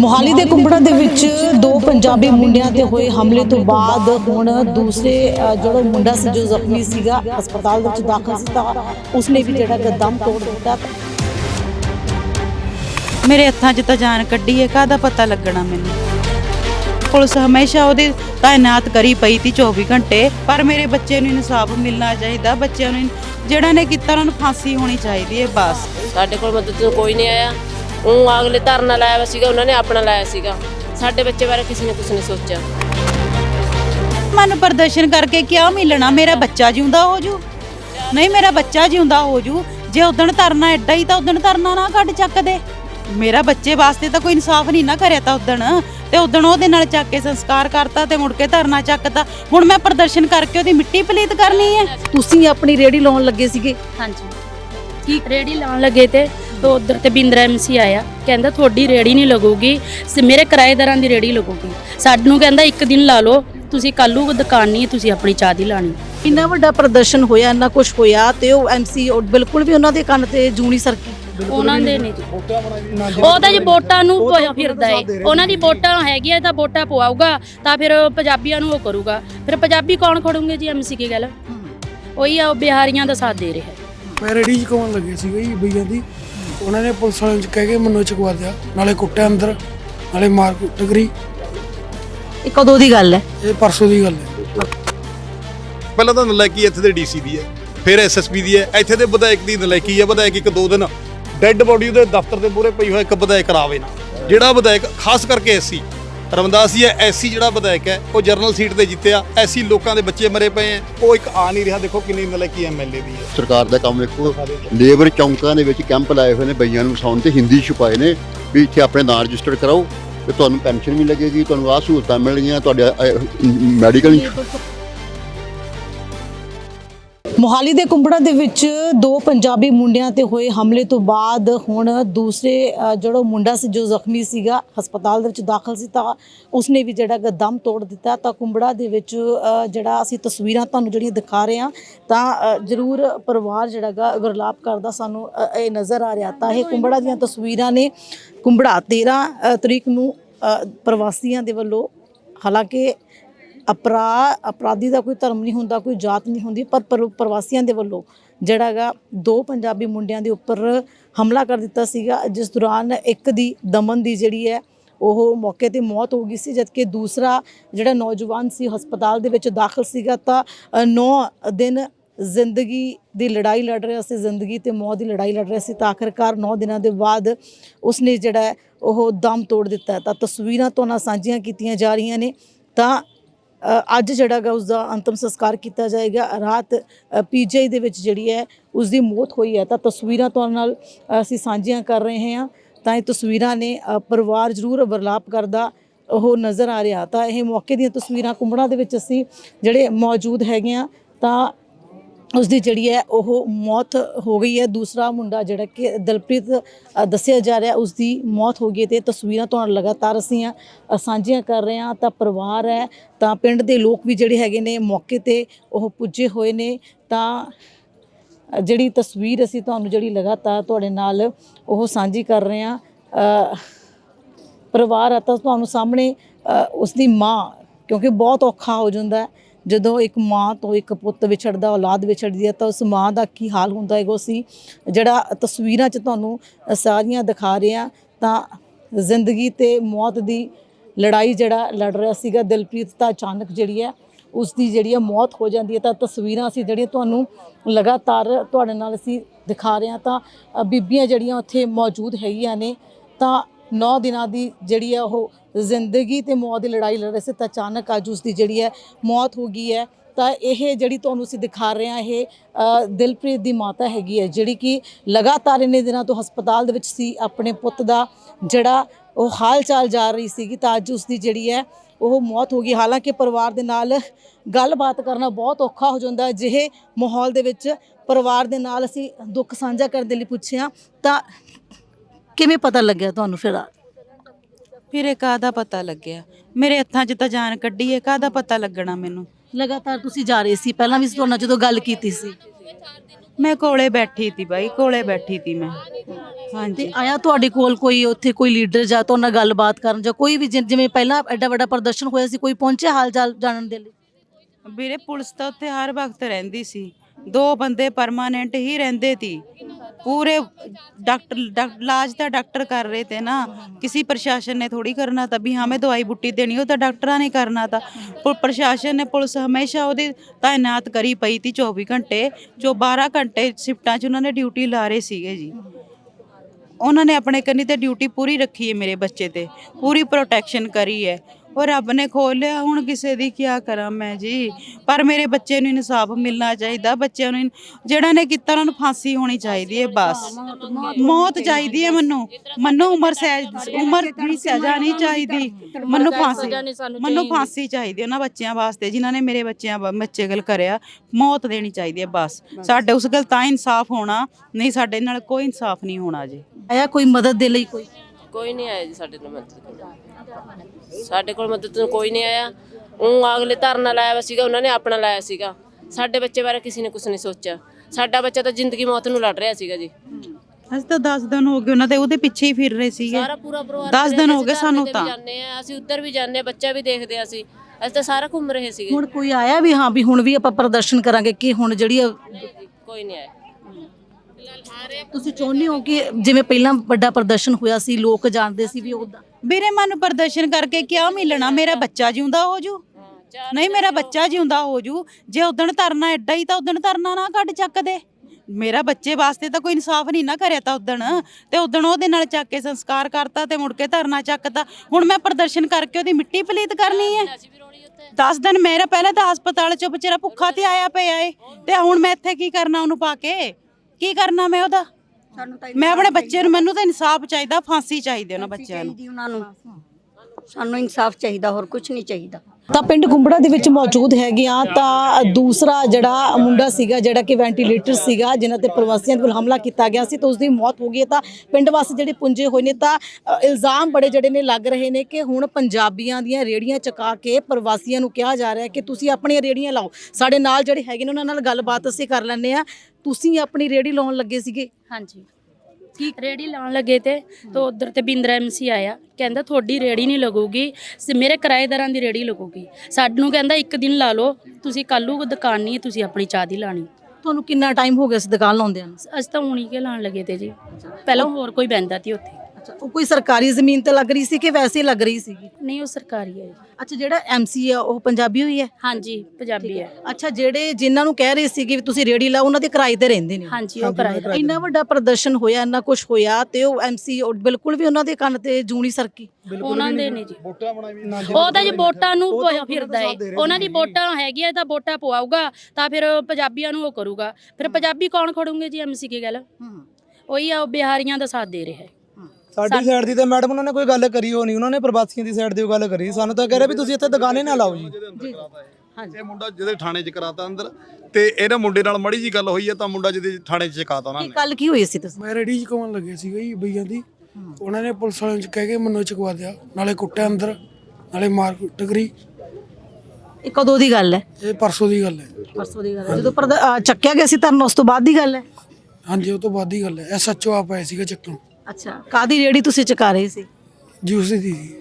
ਮੋਹਾਲੀ ਦੇ ਕੁੰਬੜਾ ਦੇ ਵਿੱਚ ਦੋ ਪੰਜਾਬੀ ਮੁੰਡਿਆਂ ਤੇ ਹੋਏ ਹਮਲੇ ਤੋਂ ਬਾਅਦ ਹੁਣ ਦੂਸਰੇ ਜਿਹੜਾ ਮੁੰਡਾ ਸੀ ਜੋ ਜ਼ਖਮੀ ਸੀਗਾ ਹਸਪਤਾਲ ਦੇ ਵਿੱਚ ਦਾਖਲ ਸੀ ਤਾਂ ਉਸਨੇ ਵੀ ਜਿਹੜਾ ਦਮ ਤੋੜ ਦਿੱਤਾ। ਮੇਰੇ ਹੱਥਾਂ 'ਚ ਤਾਂ ਜਾਨ ਕੱਢੀ ਹੈ ਕਾਹਦਾ ਪਤਾ ਲੱਗਣਾ ਮੈਨੂੰ? ਪੁਲਿਸ ਹਮੇਸ਼ਾ ਉਹਦੀ ਤਾਇਨਾਤ ਕਰੀ ਪਈ ਤੀ 24 ਘੰਟੇ ਪਰ ਮੇਰੇ ਬੱਚੇ ਨੂੰ ਇਨਸਾਫ ਮਿਲਣਾ ਚਾਹੀਦਾ ਬੱਚਿਆਂ ਨੂੰ ਜਿਹੜਾ ਨੇ ਕੀਤਾ ਉਹਨਾਂ ਨੂੰ ਫਾਂਸੀ ਹੋਣੀ ਚਾਹੀਦੀ ਹੈ ਬਸ। ਸਾਡੇ ਕੋਲ ਮਦਦ ਕੋਈ ਨਹੀਂ ਆਇਆ। ਉਹ ਅਗਲੇ ਧਰਨਾ ਲਾਇਆ ਹੋਇਆ ਸੀਗਾ ਉਹਨਾਂ ਨੇ ਆਪਣਾ ਲਾਇਆ ਸੀਗਾ। ਸਾਡੇ ਬੱਚੇ ਬਾਰੇ ਕਿਸੇ ਨੇ ਕੁਝ ਨਹੀਂ ਸੋਚਿਆ। ਮਨ ਪ੍ਰਦਰਸ਼ਨ ਕਰਕੇ ਕਿਆ ਮਿਲਣਾ? ਮੇਰਾ ਬੱਚਾ ਜਿਉਂਦਾ ਹੋ ਜੂ। ਨਹੀਂ ਮੇਰਾ ਬੱਚਾ ਜਿਉਂਦਾ ਹੋ ਜੂ। ਜੇ ਉਦਣ ਧਰਨਾ ਐਡਾ ਹੀ ਤਾਂ ਉਦਣ ਧਰਨਾ ਨਾ ਕੱਢ ਚੱਕਦੇ। ਮੇਰਾ ਬੱਚੇ ਵਾਸਤੇ ਤਾਂ ਕੋਈ ਇਨਸਾਫ ਨਹੀਂ ਨਾ ਕਰਿਆ ਤਾਂ ਉਦਣ ਤੇ ਉਦਣ ਉਹਦੇ ਨਾਲ ਚੱਕ ਕੇ ਸੰਸਕਾਰ ਕਰਤਾ ਤੇ ਮੁੜ ਕੇ ਧਰਨਾ ਚੱਕਤਾ। ਹੁਣ ਮੈਂ ਪ੍ਰਦਰਸ਼ਨ ਕਰਕੇ ਉਹਦੀ ਮਿੱਟੀ ਪਲੀਤ ਕਰਨੀ ਹੈ। ਤੁਸੀਂ ਆਪਣੀ ਰੇੜੀ ਲਾਉਣ ਲੱਗੇ ਸੀਗੇ? ਹਾਂਜੀ। ਕੀ ਰੇੜੀ ਲਾਉਣ ਲੱਗੇ ਤੇ ਤੋ ਉਧਰ ਤੇ ਬਿੰਦਰਾ ਐਮਸੀ ਆਇਆ। ਕਹਿੰਦਾ ਤੁਹਾਡੀ ਰੇੜੀ ਨਹੀਂ ਲੱਗੂਗੀ ਸ- ਮੇਰੇ ਕਿਰਾਏਦਾਰਾਂ ਦੀ ਰੇੜੀ ਲੱਗੂਗੀ। ਸਾਨੂੰ ਕਹਿੰਦਾ ਇੱਕ ਦਿਨ ਲਾ ਲਓ ਤੁਸੀਂ ਕੱਲੂ ਦੁਕਾਨ ਨਹੀਂ ਤੁਸੀਂ ਆਪਣੀ ਚਾਹ ਦੀ ਲਾਣੀ। ਇੰਨਾ ਵੱਡਾ ਪ੍ਰਦਰਸ਼ਨ ਹੋਇਆ ਇੰਨਾ ਕੁਝ ਹੋਇਆ ਤੇ ਉਹ ਐਮਸੀ ਬਿਲਕੁਲ ਵੀ ਉਹਨਾਂ ਦੇ ਕੰਨ ਤੇ ਜੂਣੀ ਸਰਕੀ। ਉਹਨਾਂ ਦੇ ਨਹੀਂ। ਜੀ। ਉਹ ਤਾਂ ਜੀ ਵੋਟਾਂ ਨੂੰ ਪੋਇਆ ਫਿਰਦਾ ਏ। ਉਹਨਾਂ ਦੀ ਵੋਟਾਂ ਹੈਗੀਆਂ ਤਾਂ ਵੋਟਾਂ ਪਵਾਊਗਾ ਤਾਂ ਫਿਰ ਪੰਜਾਬੀਆਂ ਨੂੰ ਉਹ ਕਰੂਗਾ। ਫਿਰ ਪੰਜਾਬੀ ਕੌਣ ਖੜੂਗੇ ਜੀ ਐਮਸੀ ਕੀ ਗੱਲ? ਉਹੀ ਆ ਉਹ ਬਿਹਾਰੀਆਂ ਦਾ ਸਾਥ ਦੇ ਰਿਹਾ। ਮੈਂ ਰੇੜੀ ਚ ਕੋਣ ਲੱਗੇ ਸੀਗੇ ਜੀ ਬਈਆਂ ਦੀ? ਉਹਨਾਂ ਨੇ ਪੁਲਿਸ ਵਾਲਿਆਂ ਨੂੰ ਕਹਿ ਕੇ ਮੈਨੂੰ ਚਕਵਾ ਦਿਆ ਨਾਲੇ ਕੁੱਟਿਆ ਅੰਦਰ ਨਾਲੇ ਮਾਰ ਕੁੱਟ ਕਰੀ। ਇਹ ਕਦੋਂ ਦੀ ਗੱਲ ਹੈ? ਇਹ ਪਰਸੋਂ ਦੀ ਗੱਲ ਹੈ। ਪਹਿਲਾਂ ਤਾਂ ਨਲਾਇਕੀ ਇੱਥੇ ਦੇ ਡੀਸੀ ਦੀ ਹੈ ਫਿਰ ਐਸਐਸਪੀ ਦੀ ਹੈ। ਇੱਥੇ ਦੇ ਵਿਧਾਇਕ ਦੀ ਨਲਾਇਕੀ ਹੈ ਵਿਧਾਇਕ ਇੱਕ ਦੋ ਦਿਨ। ਡੈੱਡ ਬੋਡੀ ਉਹਦੇ ਦਫ਼ਤਰ ਦੇ ਮੂਹਰੇ ਪਈ ਹੋਇਆ ਇੱਕ ਵਿਧਾਇਕ ਰਾਵੇ ਨਾ ਜਿਹੜਾ ਵਿਧਾਇਕ ਖਾਸ ਕਰਕੇ ਐਸਸੀ ਰਮਦਾਸੀ ਹੈ ਐਸਸੀ ਜਿਹੜਾ ਵਿਧਾਇਕ ਹੈ ਉਹ ਜਰਨਲ ਸੀਟ ਤੇ ਜਿੱਤਿਆ ਐਸੀ ਲੋਕਾਂ ਦੇ ਬੱਚੇ ਮਰੇ ਪਏ ਹੈ ਉਹ ਇੱਕ ਆ ਨਹੀਂ ਰਿਹਾ ਦੇਖੋ ਕਿੰਨੀ ਨਲਾਇਕੀ ਐਮਐਲਏ ਦੀ ਹੈ। ਸਰਕਾਰ ਦਾ ਕੰਮ ਵੇਖੋ ਲੇਬਰ ਚੌਂਕਾਂ ਦੇ ਵਿੱਚ ਕੈਂਪ ਲਾਏ ਹੋਏ ਨੇ ਬਈਆਂ ਨੂੰ ਵਸਾਉਣ ਤੇ ਹਿੰਦੀ ਛੁਪਾਏ ਨੇ ਵੀ ਇੱਥੇ ਆਪਣੇ ਨਾਂ ਰਜਿਸਟਰ ਕਰਾਓ ਤੇ ਤੁਹਾਨੂੰ ਪੈਨਸ਼ਨ ਵੀ ਲੱਗੇਗੀ ਤੁਹਾਨੂੰ ਆਹ ਸਹੂਲਤਾਂ ਮਿਲਣਗੀਆਂ ਤੁਹਾਡੇ ਮੈਡੀਕਲ ਮੋਹਾਲੀ ਦੇ ਕੁੰਬੜਾ ਦੇ ਵਿੱਚ ਦੋ ਪੰਜਾਬੀ ਮੁੰਡਿਆਂ ਤੇ ਹੋਏ ਹਮਲੇ ਤੋਂ ਬਾਅਦ ਹੁਣ ਦੂਸਰੇ ਜਿਹੜਾ ਮੁੰਡਾ ਸੀ ਜੋ ਜ਼ਖਮੀ ਸੀਗਾ, ਹਸਪਤਾਲ ਦੇ ਵਿੱਚ ਦਾਖਲ ਸੀ ਤਾਂ ਉਸਨੇ ਵੀ ਜਿਹੜਾ ਗਾ ਦਮ ਤੋੜ ਦਿੱਤਾ। ਤਾਂ ਕੁੰਬੜਾ ਦੇ ਵਿੱਚ ਜਿਹੜਾ ਅਸੀਂ ਤਸਵੀਰਾਂ ਤੁਹਾਨੂੰ ਜਿਹੜੀਆਂ ਦਿਖਾ ਰਹੇ ਹਾਂ, ਤਾਂ ਜ਼ਰੂਰ ਪਰਿਵਾਰ ਜਿਹੜਾ ਗਾ ਵਿਰਲਾਪ ਕਰਦਾ ਸਾਨੂੰ ਇਹ ਨਜ਼ਰ ਆ ਰਿਹਾ। ਤਾਂ ਇਹ ਕੁੰਬੜਾ ਦੀਆਂ ਤਸਵੀਰਾਂ ਨੇ ਕੁੰਬੜਾ 13 ਤਰੀਕ ਨੂੰ ਪ੍ਰਵਾਸੀਆਂ ਦੇ ਵੱਲੋਂ, ਹਾਲਾਂਕਿ ਅਪਰਾ, ਅਪਰਾਧੀ ਦਾ ਕੋਈ ਧਰਮ ਨਹੀਂ ਹੁੰਦਾ, ਕੋਈ ਜਾਤ ਨਹੀਂ ਹੁੰਦੀ, ਪਰ ਪਰ- ਪ੍ਰਵਾਸੀਆਂ ਦੇ ਵੱਲੋਂ ਜਿਹੜਾ ਹੈਗਾ ਦੋ ਪੰਜਾਬੀ ਮੁੰਡਿਆਂ ਦੇ ਉੱਪਰ ਹਮਲਾ ਕਰ ਦਿੱਤਾ ਸੀਗਾ, ਜਿਸ ਦੌਰਾਨ ਇੱਕ ਦੀ ਦਮਨ ਦੀ ਜਿਹੜੀ ਹੈ, ਉਹ ਮੌਕੇ ਤੇ ਮੌਤ ਹੋ ਗਈ ਸੀ, ਜਦਕਿ ਦੂਸਰਾ ਜਿਹੜਾ ਨੌਜਵਾਨ ਸੀ ਹਸਪਤਾਲ ਦੇ ਵਿੱਚ ਦਾਖਲ ਸੀਗਾ, ਤਾਂ 9 ਦਿਨ ਜ਼ਿੰਦਗੀ ਦੀ ਲੜਾਈ ਲੜ ਰਿਹਾ ਸੀ, ਜ਼ਿੰਦਗੀ ਤੇ ਮੌਤ ਦੀ ਲੜਾਈ ਲੜ ਰਿਹਾ ਸੀ, ਤਾਂ ਆਖਰਕਾਰ 9 ਦਿਨਾਂ ਦੇ ਬਾਅਦ ਉਸਨੇ ਜਿਹੜਾ ਉਹ ਦਮ ਤੋੜ ਦਿੱਤਾ ਤਾਂ ਤਸਵੀਰਾਂ ਤੋਂ ਨਾਲ ਸਾਂਝੀਆਂ ਕੀਤੀਆਂ ਜਾ ਰਹੀਆਂ ਨੇ, ਤਾਂ ਅੱਜ ਜਿਹੜਾ ਗਾ ਉਸ ਦਾ ਅੰਤਮ ਸੰਸਕਾਰ ਕੀਤਾ ਜਾਏਗਾ। ਰਾਤ ਪੀਜੀਆਈ ਦੇ ਵਿੱਚ ਜਿਹੜੀ ਹੈ ਉਸ ਦੀ ਮੌਤ ਹੋਈ ਹੈ ਤਾਂ ਤਸਵੀਰਾਂ ਤੁਹਾਡੇ ਨਾਲ ਅਸੀਂ ਸਾਂਝੀਆਂ ਕਰ ਰਹੇ ਹਾਂ। ਤਾਂ ਇਹ ਤਸਵੀਰਾਂ ਨੇ ਪਰਿਵਾਰ ਜ਼ਰੂਰ ਵਰਲਾਪ ਕਰਦਾ ਉਹ ਨਜ਼ਰ ਆ ਰਿਹਾ। ਤਾਂ ਇਹ ਮੌਕੇ ਦੀਆਂ ਤਸਵੀਰਾਂ ਕੁੰਬੜਾ ਦੇ ਵਿੱਚ ਅਸੀਂ ਜਿਹੜੇ ਮੌਜੂਦ ਹੈਗੇ ਆ ਤਾਂ ਉਸ ਦੀ ਜਿਹੜੀ ਹੈ ਉਹ ਮੌਤ ਹੋ ਗਈ ਹੈ। ਦੂਸਰਾ ਮੁੰਡਾ ਜਿਹੜਾ ਕਿ ਦਲਪ੍ਰੀਤ ਦੱਸਿਆ ਜਾ ਰਿਹਾ ਉਸ ਦੀ ਮੌਤ ਹੋ ਗਈ ਹੈ ਤੇ ਤਸਵੀਰਾਂ ਤੁਹਾਨੂੰ ਲਗਾਤਾਰ ਅਸੀਂ ਸਾਂਝੀਆਂ ਕਰ ਰਹੇ ਹਾਂ। ਤਾਂ ਪਰਿਵਾਰ ਹੈ ਤਾਂ ਪਿੰਡ ਦੇ ਲੋਕ ਵੀ ਜਿਹੜੇ ਹੈਗੇ ਨੇ ਮੌਕੇ ਤੇ ਉਹ ਪੁੱਜੇ ਹੋਏ ਨੇ। ਤਾਂ ਜਿਹੜੀ ਤਸਵੀਰ ਅਸੀਂ ਤੁਹਾਨੂੰ ਜਿਹੜੀ ਲਗਾਤਾਰ ਤੁਹਾਡੇ ਨਾਲ ਉਹ ਸਾਂਝੀ ਕਰ ਰਹੇ ਹਾਂ ਪਰਿਵਾਰ ਆ ਤਾਂ ਤੁਹਾਨੂੰ ਸਾਹਮਣੇ ਅ, ਉਸ ਦੀ ਮਾਂ ਕਿਉਂਕਿ ਬਹੁਤ ਔਖਾ ਹੋ ਜਾਂਦਾ ਹੈ। ਜਦੋਂ ਇੱਕ ਮਾਂ ਤੋਂ ਇੱਕ ਪੁੱਤ ਵਿਛੜਦਾ, ਔਲਾਦ ਵਿਛੜਦੀ ਹੈ ਤਾਂ ਉਸ ਮਾਂ ਦਾ ਕੀ ਹਾਲ ਹੁੰਦਾ ਹੈਗਾ ਸੀ? ਜਿਹੜਾ ਤਸਵੀਰਾਂ 'ਚ ਤੁਹਾਨੂੰ ਸਾਰੀਆਂ ਦਿਖਾ ਰਹੇ ਹਾਂ, ਤਾਂ ਜ਼ਿੰਦਗੀ ਤੇ ਮੌਤ ਦੀ ਲੜਾਈ ਜਿਹੜਾ ਲੜ ਰਿਹਾ ਸੀਗਾ, ਦਿਲਪ੍ਰੀਤ ਤਾਂ ਅਚਾਨਕ ਜਿਹੜੀ ਹੈ ਉਸ ਦੀ ਜਿਹੜੀ ਹੈ ਮੌਤ ਹੋ ਜਾਂਦੀ ਹੈ, ਤਾਂ ਤਸਵੀਰਾਂ ਅਸੀਂ ਜਿਹੜੀਆਂ ਤੁਹਾਨੂੰ ਲਗਾਤਾਰ ਤੁਹਾਡੇ ਨਾਲ ਅਸੀਂ ਦਿਖਾ ਰਹੇ ਹਾਂ, ਤਾਂ ਬੀਬੀਆਂ ਜਿਹੜੀਆਂ ਉੱਥੇ ਮੌਜੂਦ ਹੈਗੀਆਂ ਨੇ, ਤਾਂ 9 ਦਿਨਾਂ ਦੀ ਜਿਹੜੀ ਹੈ ਉਹ ਜ਼ਿੰਦਗੀ ਤੇ ਮੌਤ ਦੀ ਲੜਾਈ ਲੜ ਰਹੇ ਸੀ ਤਾਂ ਅਚਾਨਕ ਅੱਜ ਉਸ ਦੀ ਜਿਹੜੀ ਹੈ ਮੌਤ ਹੋ ਗਈ ਹੈ। ਤਾਂ ਇਹ ਜਿਹੜੀ ਤੁਹਾਨੂੰ ਅਸੀਂ ਦਿਖਾ ਰਹੇ ਹਾਂ, ਇਹ ਦਿਲਪ੍ਰੀਤ ਦੀ ਮਾਤਾ ਹੈਗੀ ਹੈ, ਜਿਹੜੀ ਕਿ ਲਗਾਤਾਰ ਇੰਨੇ ਦਿਨਾਂ ਤੋਂ ਹਸਪਤਾਲ ਦੇ ਵਿੱਚ ਸੀ, ਆਪਣੇ ਪੁੱਤ ਦਾ ਜਿਹੜਾ ਉਹ ਹਾਲ ਚਾਲ ਜਾ ਰਹੀ ਸੀਗੀ ਤਾਂ ਅੱਜ ਉਸ ਦੀ ਜਿਹੜੀ ਹੈ ਉਹ ਮੌਤ ਹੋ ਗਈ। ਹਾਲਾਂਕਿ ਪਰਿਵਾਰ ਦੇ ਨਾਲ ਗੱਲਬਾਤ ਕਰਨਾ ਬਹੁਤ ਔਖਾ ਹੋ ਜਾਂਦਾ ਜਿਹੇ ਮਾਹੌਲ ਦੇ ਵਿੱਚ ਪਰਿਵਾਰ ਦੇ ਨਾਲ ਅਸੀਂ ਦੁੱਖ ਸਾਂਝਾ ਕਰਨ ਦੇ ਲਈ ਪੁੱਛਿਆ ਤਾਂ ਕਿਵੇਂ ਪਤਾ ਲੱਗਿਆ ਤੁਹਾਨੂੰ ਫਿਰ? ਫਿਰ ਇਹ ਕਾਹਦਾ ਪਤਾ ਲੱਗਿਆ? ਮੇਰੇ ਹੱਥਾਂ 'ਚ ਤਾਂ ਜਾਨ ਕੱਢੀ ਹੈ ਕਾਹਦਾ ਪਤਾ ਲੱਗਣਾ ਮੈਨੂੰ? ਲਗਾਤਾਰ ਤੁਸੀਂ ਜਾ ਰਹੇ ਸੀ ਪਹਿਲਾਂ ਵੀ ਤੁਹਾਡੇ ਨਾਲ ਜਦੋਂ ਗੱਲ ਕੀਤੀ ਸੀ। ਮੈਂ ਕੋਲੇ ਬੈਠੀ ਤੀ ਬਾਈ ਕੋਲੇ ਬੈਠੀ ਤੀ ਮੈਂ। ਹਾਂਜੀ। ਤੇ ਆਇਆ ਤੁਹਾਡੇ ਕੋਲ ਕੋਈ ਉੱਥੇ ਕੋਈ ਲੀਡਰ ਜਾਂ ਤੁਹਾਡੇ ਨਾਲ ਗੱਲਬਾਤ ਕਰਨ ਜਾਂ ਕੋਈ ਵੀ ਜਿ- ਜਿਵੇਂ ਪਹਿਲਾਂ ਐਡਾ ਵੱਡਾ ਪ੍ਰਦਰਸ਼ਨ ਹੋਇਆ ਸੀ ਕੋਈ ਪਹੁੰਚਿਆ ਹਾਲ ਚਾਲ ਜਾਣਨ ਦੇ ਲਈ? ਵੀਰੇ ਪੁਲਿਸ ਤਾਂ ਉੱਥੇ ਹਰ ਵਕਤ ਰਹਿੰਦੀ ਸੀ। ਦੋ ਬੰਦੇ ਪਰਮਾਨੈਂਟ ਹੀ ਰਹਿੰਦੇ ਤੀ ਪੂਰੇ ਡਾਕਟਰ ਡਾਕ- ਇਲਾਜ ਤਾਂ ਡਾਕਟਰ ਕਰ ਰਹੇ ਤੇ ਨਾ। ਕਿਸੇ ਪ੍ਰਸ਼ਾਸਨ ਨੇ ਥੋੜੀ ਕਰਨਾ ਤਾਂ ਵੀ ਹमें ਦਵਾਈ ਬੁੱਟੀ ਦੇਣੀ, ਉਹ ਤਾਂ ਡਾਕਟਰਾਂ ਨੇ ਕਰਨਾ ਤਾਂ। ਪੁ- ਪ੍ਰਸ਼ਾਸਨ ਨੇ ਪੁਲਿਸ ਹਮੇਸ਼ਾ ਉਹਦੀ ਤਾਇਨਾਤ ਕਰੀ ਪਈ ਤੀ 24 ਘੰਟੇ, ਜੋ 12 ਘੰਟੇ ਸ਼ਿਫਟਾਂ 'ਚ ਉਹਨਾਂ ਨੇ ਡਿਊਟੀ ਲਾ ਰਹੇ ਸੀਗੇ ਜੀ। ਉਹਨਾਂ ਨੇ ਆਪਣੇ ਕੰਨੀ ਤੇ ਡਿਊਟੀ ਪੂਰੀ ਰੱਖੀ ਹੈ ਮੇਰੇ ਬੱਚੇ ਤੇ। ਪੂਰੀ ਪ੍ਰੋਟੈਕਸ਼ਨ ਕਰੀ ਹੈ। ਉਹ ਰੱਬ ਨੇ ਖੋਲ ਲਿਆ ਹੁਣ ਕਿਸੇ ਦੀ ਕੀ ਕਰਾਂ ਮੈਂ ਜੀ? ਪਰ ਮੇਰੇ ਬੱਚੇ ਨੂੰ ਇਨਸਾਫ ਮਿਲਣਾ ਚਾਹੀਦਾ ਬੱਚਿਆਂ ਨੂੰ ਜਿਹੜਾ ਨੇ ਕੀਤਾ ਉਹਨਾਂ ਨੂੰ ਫਾਂਸੀ ਹੋਣੀ ਚਾਹੀਦੀ ਹੈ ਬਸ। ਮੌਤ ਚਾਹੀਦੀ ਹੈ ਮੈਨੂੰ। ਮੈਨੂੰ ਉਮਰ ਸਹਿ ਉਮਰ ਦੀ ਸਜ਼ਾ ਨਹੀਂ ਚਾਹੀਦੀ। ਮੈਨੂੰ ਫਾਂਸੀ ਮੈਨੂੰ ਫਾਂਸੀ ਚਾਹੀਦੀ ਹੈ ਉਹਨਾਂ ਬੱਚਿਆਂ ਵਾਸਤੇ ਜਿਨ੍ਹਾਂ ਨੇ ਮੇਰੇ ਬੱਚਿਆਂ ਬੱਚੇ ਗਲ ਕਰਿਆ। ਮੌਤ ਦੇਣੀ ਚਾਹੀਦੀ ਹੈ ਬਸ। ਸਾਡੇ ਉਸ ਗੱਲ ਤਾਂ ਇਨਸਾਫ ਹੋਣਾ ਨਹੀਂ ਸਾਡੇ ਨਾਲ ਕੋਈ ਇਨਸਾਫ ਨਹੀਂ ਹੋਣਾ ਜੀ। ਆਇਆ ਕੋਈ ਮਦਦ ਦੇ ਲਈ ਕੋਈ? ਕੋਈ ਨਹੀਂ ਆਇਆ ਜੀ ਸਾਡੇ ਨਾਲ ਮਦਦ ਕਰਨ। ਸਾਡੇ ਕੋਲ ਮਦਦ ਨੂੰ ਕੋਈ ਨਹੀਂ ਆਇਆ। ਉਹ ਅਗਲੇ ਧਰਨਾ ਲਾਇਆ ਸੀਗਾ ਉਹਨਾਂ ਨੇ ਆਪਣਾ ਲਾਇਆ ਸੀਗਾ। ਸਾਡੇ ਬੱਚੇ ਬਾਰੇ ਕਿਸੇ ਨੇ ਕੁਝ ਨਹੀਂ ਸੋਚਿਆ। ਸਾਡਾ ਬੱਚਾ ਤਾਂ ਜ਼ਿੰਦਗੀ ਮੌਤ ਨੂੰ ਲੜ ਰਿਹਾ ਸੀਗਾ ਜੀ। ਅਸੀਂ ਤਾਂ 10 ਦਿਨ ਹੋ ਗਏ ਉਹਨਾਂ ਦੇ ਉਹਦੇ ਪਿੱਛੇ ਹੀ ਫਿਰ ਰਹੇ ਸੀਗੇ। ਸਾਰਾ ਪੂਰਾ ਪਰਿਵਾਰ 10 ਦਿਨ ਹੋ ਗਏ ਸਾਨੂੰ ਤਾਂ ਜਾਂਦੇ ਆ ਅਸੀਂ ਉੱਧਰ ਵੀ ਜਾਂਦੇ ਆ ਬੱਚਾ ਵੀ ਦੇਖਦੇ ਆ ਅਸੀਂ। ਅਸੀਂ ਤਾਂ ਸਾਰਾ ਘੁੰਮ ਰਹੇ ਸੀਗੇ। ਹੁਣ ਕੋਈ ਆਇਆ ਵੀ ਹਾਂ ਵੀ ਹੁਣ ਵੀ ਆਪਾਂ ਪ੍ਰਦਰਸ਼ਨ ਕਰਾਂਗੇ ਕਿ ਹੁਣ ਜਿਹੜੀ ਕੋਈ ਨਹੀਂ ਆਇਆ। ਤੁਸੀਂ ਚਾਹੁੰਦੇ ਹੋ ਕਿ ਜਿਵੇਂ ਪਹਿਲਾਂ ਵੱਡਾ ਪ੍ਰਦਰਸ਼ਨ ਹੋਇਆ ਸੀ ਲੋਕ ਜਾਣਦੇ ਸੀ ਵੀ ਉਹਦਾ ਵੀਰੇ ਮਨ ਪ੍ਰਦਰਸ਼ਨ ਕਰਕੇ ਕਿਆ ਮਿਲਣਾ? ਮੇਰਾ ਬੱਚਾ ਜਿਉਂਦਾ ਹੋ ਜੂ। ਨਹੀਂ, ਮੇਰਾ ਬੱਚਾ ਜਿਉਂਦਾ ਹੋ ਜੂ। ਜੇ ਉਦਣ ਧਰਨਾ ਐਡਾ ਹੀ ਤਾਂ ਉਦਣ ਧਰਨਾ ਨਾ ਕੱਢ ਚੱਕਦੇ ਮੇਰਾ ਬੱਚੇ ਵਾਸਤੇ ਤਾਂ ਕੋਈ ਇਨਸਾਫ ਨਹੀਂ ਨਾ ਕਰਿਆ ਤਾਂ ਉਦਣ। ਤੇ ਉਦਣ ਉਹਦੇ ਨਾਲ ਚੱਕ ਕੇ ਸੰਸਕਾਰ ਕਰਤਾ ਤੇ ਮੁੜ ਕੇ ਧਰਨਾ ਚੱਕਤਾ। ਹੁਣ ਮੈਂ ਪ੍ਰਦਰਸ਼ਨ ਕਰਕੇ ਉਹਦੀ ਮਿੱਟੀ ਪਲੀਤ ਕਰਨੀ ਹੈ। 10 ਦਿਨ ਮੇਰਾ ਪਹਿਲਾਂ ਤਾਂ ਹਸਪਤਾਲ ਚੋਂ ਵਿਚਾਰਾ ਭੁੱਖਾ ਤੇ ਆਇਆ ਪਿਆ ਏ। ਤੇ ਹੁਣ ਮੈਂ ਇੱਥੇ ਕੀ ਕਰਨਾ ਉਹਨੂੰ ਪਾ ਕੇ? ਕੀ ਕਰਨਾ ਮੈਂ ਉਹਦਾ? ਮੈਂ ਆਪਣੇ ਬੱਚੇ ਨੂੰ ਮੈਨੂੰ ਤਾਂ ਇਨਸਾਫ ਚਾਹੀਦਾ ਫਾਂਸੀ ਚਾਹੀਦੀ ਉਹਨਾਂ ਬੱਚਿਆਂ ਨੂੰ। ਚਾਹੀਦੀ ਉਹਨਾਂ ਨੂੰ। ਸਾਨੂੰ ਇਨਸਾਫ ਚਾਹੀਦਾ ਹੋਰ ਕੁਝ ਨਹੀਂ ਚਾਹੀਦਾ। ਤਾਂ ਪਿੰਡ ਗੁੰਬੜਾ ਦੇ ਵਿੱਚ ਮੌਜੂਦ ਹੈਗੇ ਆ। ਤਾਂ ਦੂਸਰਾ ਜਿਹੜਾ ਮੁੰਡਾ ਸੀਗਾ, ਜਿਹੜਾ ਕਿ ਵੈਂਟੀਲੇਟਰ ਸੀਗਾ, ਜਿਨ੍ਹਾਂ ਤੇ ਪ੍ਰਵਾਸੀਆਂ ਦੇ ਵੱਲ ਹਮਲਾ ਕੀਤਾ ਗਿਆ ਸੀ, ਤਾਂ ਉਸ ਦੀ ਮੌਤ ਹੋ ਗਈ ਹੈ। ਤਾਂ ਪਿੰਡ ਵਾਸੀ ਜਿਹੜੇ ਪੁੰਜੇ ਹੋਏ ਨੇ, ਤਾਂ ਇਲਜ਼ਾਮ ਬੜੇ ਜਿਹੜੇ ਨੇ ਲੱਗ ਰਹੇ ਨੇ ਕਿ ਹੁਣ ਪੰਜਾਬੀਆਂ ਦੀਆਂ ਰੇੜੀਆਂ ਚਕਾ ਕੇ ਪ੍ਰਵਾਸੀਆਂ ਨੂੰ ਕਿਹਾ ਜਾ ਰਿਹਾ ਕਿ ਤੁਸੀਂ ਆਪਣੀਆਂ ਰੇੜੀਆਂ ਲਾਓ। ਸਾਡੇ ਨਾਲ ਜਿਹੜੇ ਹੈਗੇ ਨੇ, ਉਹਨਾਂ ਨਾਲ ਗੱਲਬਾਤ ਅਸੀਂ ਕਰ ਲੈਂਦੇ ਆ ਤੁਸੀਂ ਆਪਣੀ ਰੇੜੀ ਲਾਉਣ ਲੱਗੇ ਸੀਗੇ? ਹਾਂਜੀ। ਰੇੜੀ ਲਾਉਣ ਲੱਗੇ ਤੇ ਤਾਂ ਉਧਰ ਤੇ ਬਿੰਦਰਾ ਐਮਸੀ ਆਇਆ। ਕਹਿੰਦਾ ਤੁਹਾਡੀ ਰੇੜੀ ਨਹੀਂ ਲੱਗੂਗੀ ਸ- ਮੇਰੇ ਕਿਰਾਏਦਾਰਾਂ ਦੀ ਰੇੜੀ ਲੱਗੂਗੀ। ਸਾਨੂੰ ਕਹਿੰਦਾ ਇੱਕ ਦਿਨ ਲਾ ਲਓ ਤੁਸੀਂ ਕੱਲੂ ਦੁਕਾਨ ਨਹੀਂ ਤੁਸੀਂ ਆਪਣੀ ਚਾਹ ਦੀ ਲਾਣੀ ਤੁਹਾਨੂੰ ਕਿੰਨਾ ਟਾਈਮ ਹੋ ਗਿਆ ਇਸ ਦੁਕਾਨ ਲਾਉਂਦਿਆਂ ਨੂੰ? ਅਸੀਂ ਤਾਂ ਹੁਣੀ ਕੇ ਲਾਣ ਲੱਗੇ ਤੇ ਜੀ। ਪਹਿਲਾਂ ਹੋਰ ਕੋਈ ਬੈਂਦਾ ਸੀ ਉੱਥੇ। ਅੱਛਾ ਉਹ ਕੋਈ ਸਰਕਾਰੀ ਜ਼ਮੀਨ ਤੇ ਲੱਗ ਰਹੀ ਸੀ ਕਿ ਵੈਸੇ ਹੀ ਲੱਗ ਰਹੀ ਸੀਗੀ? ਨਹੀਂ ਉਹ ਸਰਕਾਰੀ ਹੈ ਜੀ। ਅੱਛਾ ਜਿਹੜਾ ਐਮਸੀ ਆ ਉਹ ਪੰਜਾਬੀ ਹੋਈ ਹੈ? ਹਾਂਜੀ ਪੰਜਾਬੀ ਹੈ। ਅੱਛਾ ਜਿਹੜੇ ਜਿਨ੍ਹਾਂ ਨੂੰ ਕਹਿ ਰਹੇ ਸੀਗੇ ਵੀ ਤੁਸੀਂ ਰੇੜੀ ਲਾਓ ਉਹਨਾਂ ਦੇ ਕਿਰਾਏ ਤੇ ਰਹਿੰਦੇ ਨੇ। ਹਾਂਜੀ ਉਹ ਕਿਰਾਏਦਾਰ ਇੰਨਾ ਵੱਡਾ ਪ੍ਰਦਰਸ਼ਨ ਹੋਇਆ ਇੰਨਾ ਕੁਝ ਹੋਇਆ ਤੇ ਉਹ ਐਮਸੀ ਬਿਲਕੁਲ ਵੀ ਉਹਨਾਂ ਦੇ ਕੰਨ ਤੇ ਜੂਣੀ ਸਰਕੀ। ਉਹਨਾਂ ਦੇ ਨੇ ਜੀ ਉਹ ਤਾਂ ਜੀ ਵੋਟਾਂ ਨੂੰ ਪ- ਫਿਰਦਾ ਏ ਉਹਨਾਂ ਦੀ ਵੋਟਾਂ ਹੈਗੀਆਂ ਤਾਂ ਵੋਟਾਂ ਪਵਾਊਗਾ ਤਾਂ ਫਿਰ ਪੰਜਾਬੀਆਂ ਨੂੰ ਉਹ ਕਰੂਗਾ। ਫਿਰ ਪੰਜਾਬੀ ਕੌਣ ਖੜੂਗੇ ਜੀ ਐਮਸੀ ਕੀ ਗੱਲ? ਉਹੀ ਆ ਉਹ ਬਿਹਾਰੀਆਂ ਦਾ ਸਾਥ ਦੇ ਰਿਹਾ ਹੈ। ਸਾਡੀ ਸਾਈਡ ਦੀ ਤੇ ਮੈਡਮ ਉਹਨਾਂ ਨੇ ਕੋਈ ਗੱਲ ਕਰੀ ਹੋ ਨਹੀਂ ਉਹਨਾਂ ਨੇ ਪ੍ਰਵਾਸੀਆਂ ਦੀ ਸਾਈਡ ਦੀ ਉਹ ਗੱਲ ਕਰੀ। ਸਾਨੂੰ ਤਾਂ ਕਹਿ ਰਹੇ ਵੀ ਤੁਸੀਂ ਇੱਥੇ ਦੁਕਾਨੇ ਨਾ ਲਾਓ ਜੀ। ਇਹ ਮੁੰਡਾ ਜਿਹਦੇ ਥਾਣੇ 'ਚ ਕਰਾਤਾ ਅੰਦਰ ਤੇ ਇਹਨਾਂ ਮੁੰਡੇ ਨਾਲ ਮੜੀ ਜੀ ਗੱਲ ਹੋਈ ਹੈ ਤਾਂ ਮੁੰਡਾ ਜਿਹਦੇ ਥਾਣੇ 'ਚ ਚਕਾਤਾ ਉਹਨਾਂ ਕੀ ਨੇ। ਕੱਲ ਕੀ ਹੋਈ ਸੀ ਤੁਸੀਂ? ਮੈਂ ਰੇੜੀ ਚਕਾਉਣ ਲੱਗੇ ਸੀਗਾ ਜੀ ਬਈਆਂ ਦੀ। ਉਹਨਾਂ ਨੇ ਪੁਲਿਸ ਵਾਲਿਆਂ ਨੂੰ ਕਹਿ ਕੇ ਮੈਨੂੰ ਚਕਵਾ ਦਿਆ। ਨਾਲੇ ਕੁੱਟਿਆ ਅੰਦਰ ਨਾਲੇ ਮਾਰ ਕੁੱਟ ਕਰੀ। ਇਹ ਕਦੋਂ ਦੀ ਗੱਲ ਹੈ? ਇਹ ਪਰਸੋਂ ਦੀ ਗੱਲ ਹੈ। ਪਰਸੋਂ ਦੀ ਗੱਲ ਹੈ। ਜਦੋਂ ਪ੍ਰਦ- ਅਹ ਚੱਕਿਆ ਗਿਆ ਸੀ ਧਰਨਾ ਉਸ ਤੋਂ ਬਾਅਦ ਦੀ ਗੱਲ ਹੈ? ਹਾਂਜੀ ਉਹ ਤੋਂ ਬਾਅਦ ਦੀ ਗੱਲ ਹੈ। ਐਸਐਚਓ ਆਪ ਆਏ ਸੀਗਾ ਚੱਕਣ। ਅੱਛਾ। ਕਾਦੀ ਰੇੜੀ ਤੁਸੀਂ ਚਕਾ ਰਹੇ ਸੀ? ਜੀ ਉਸੇ ਦੀ ਜੀ।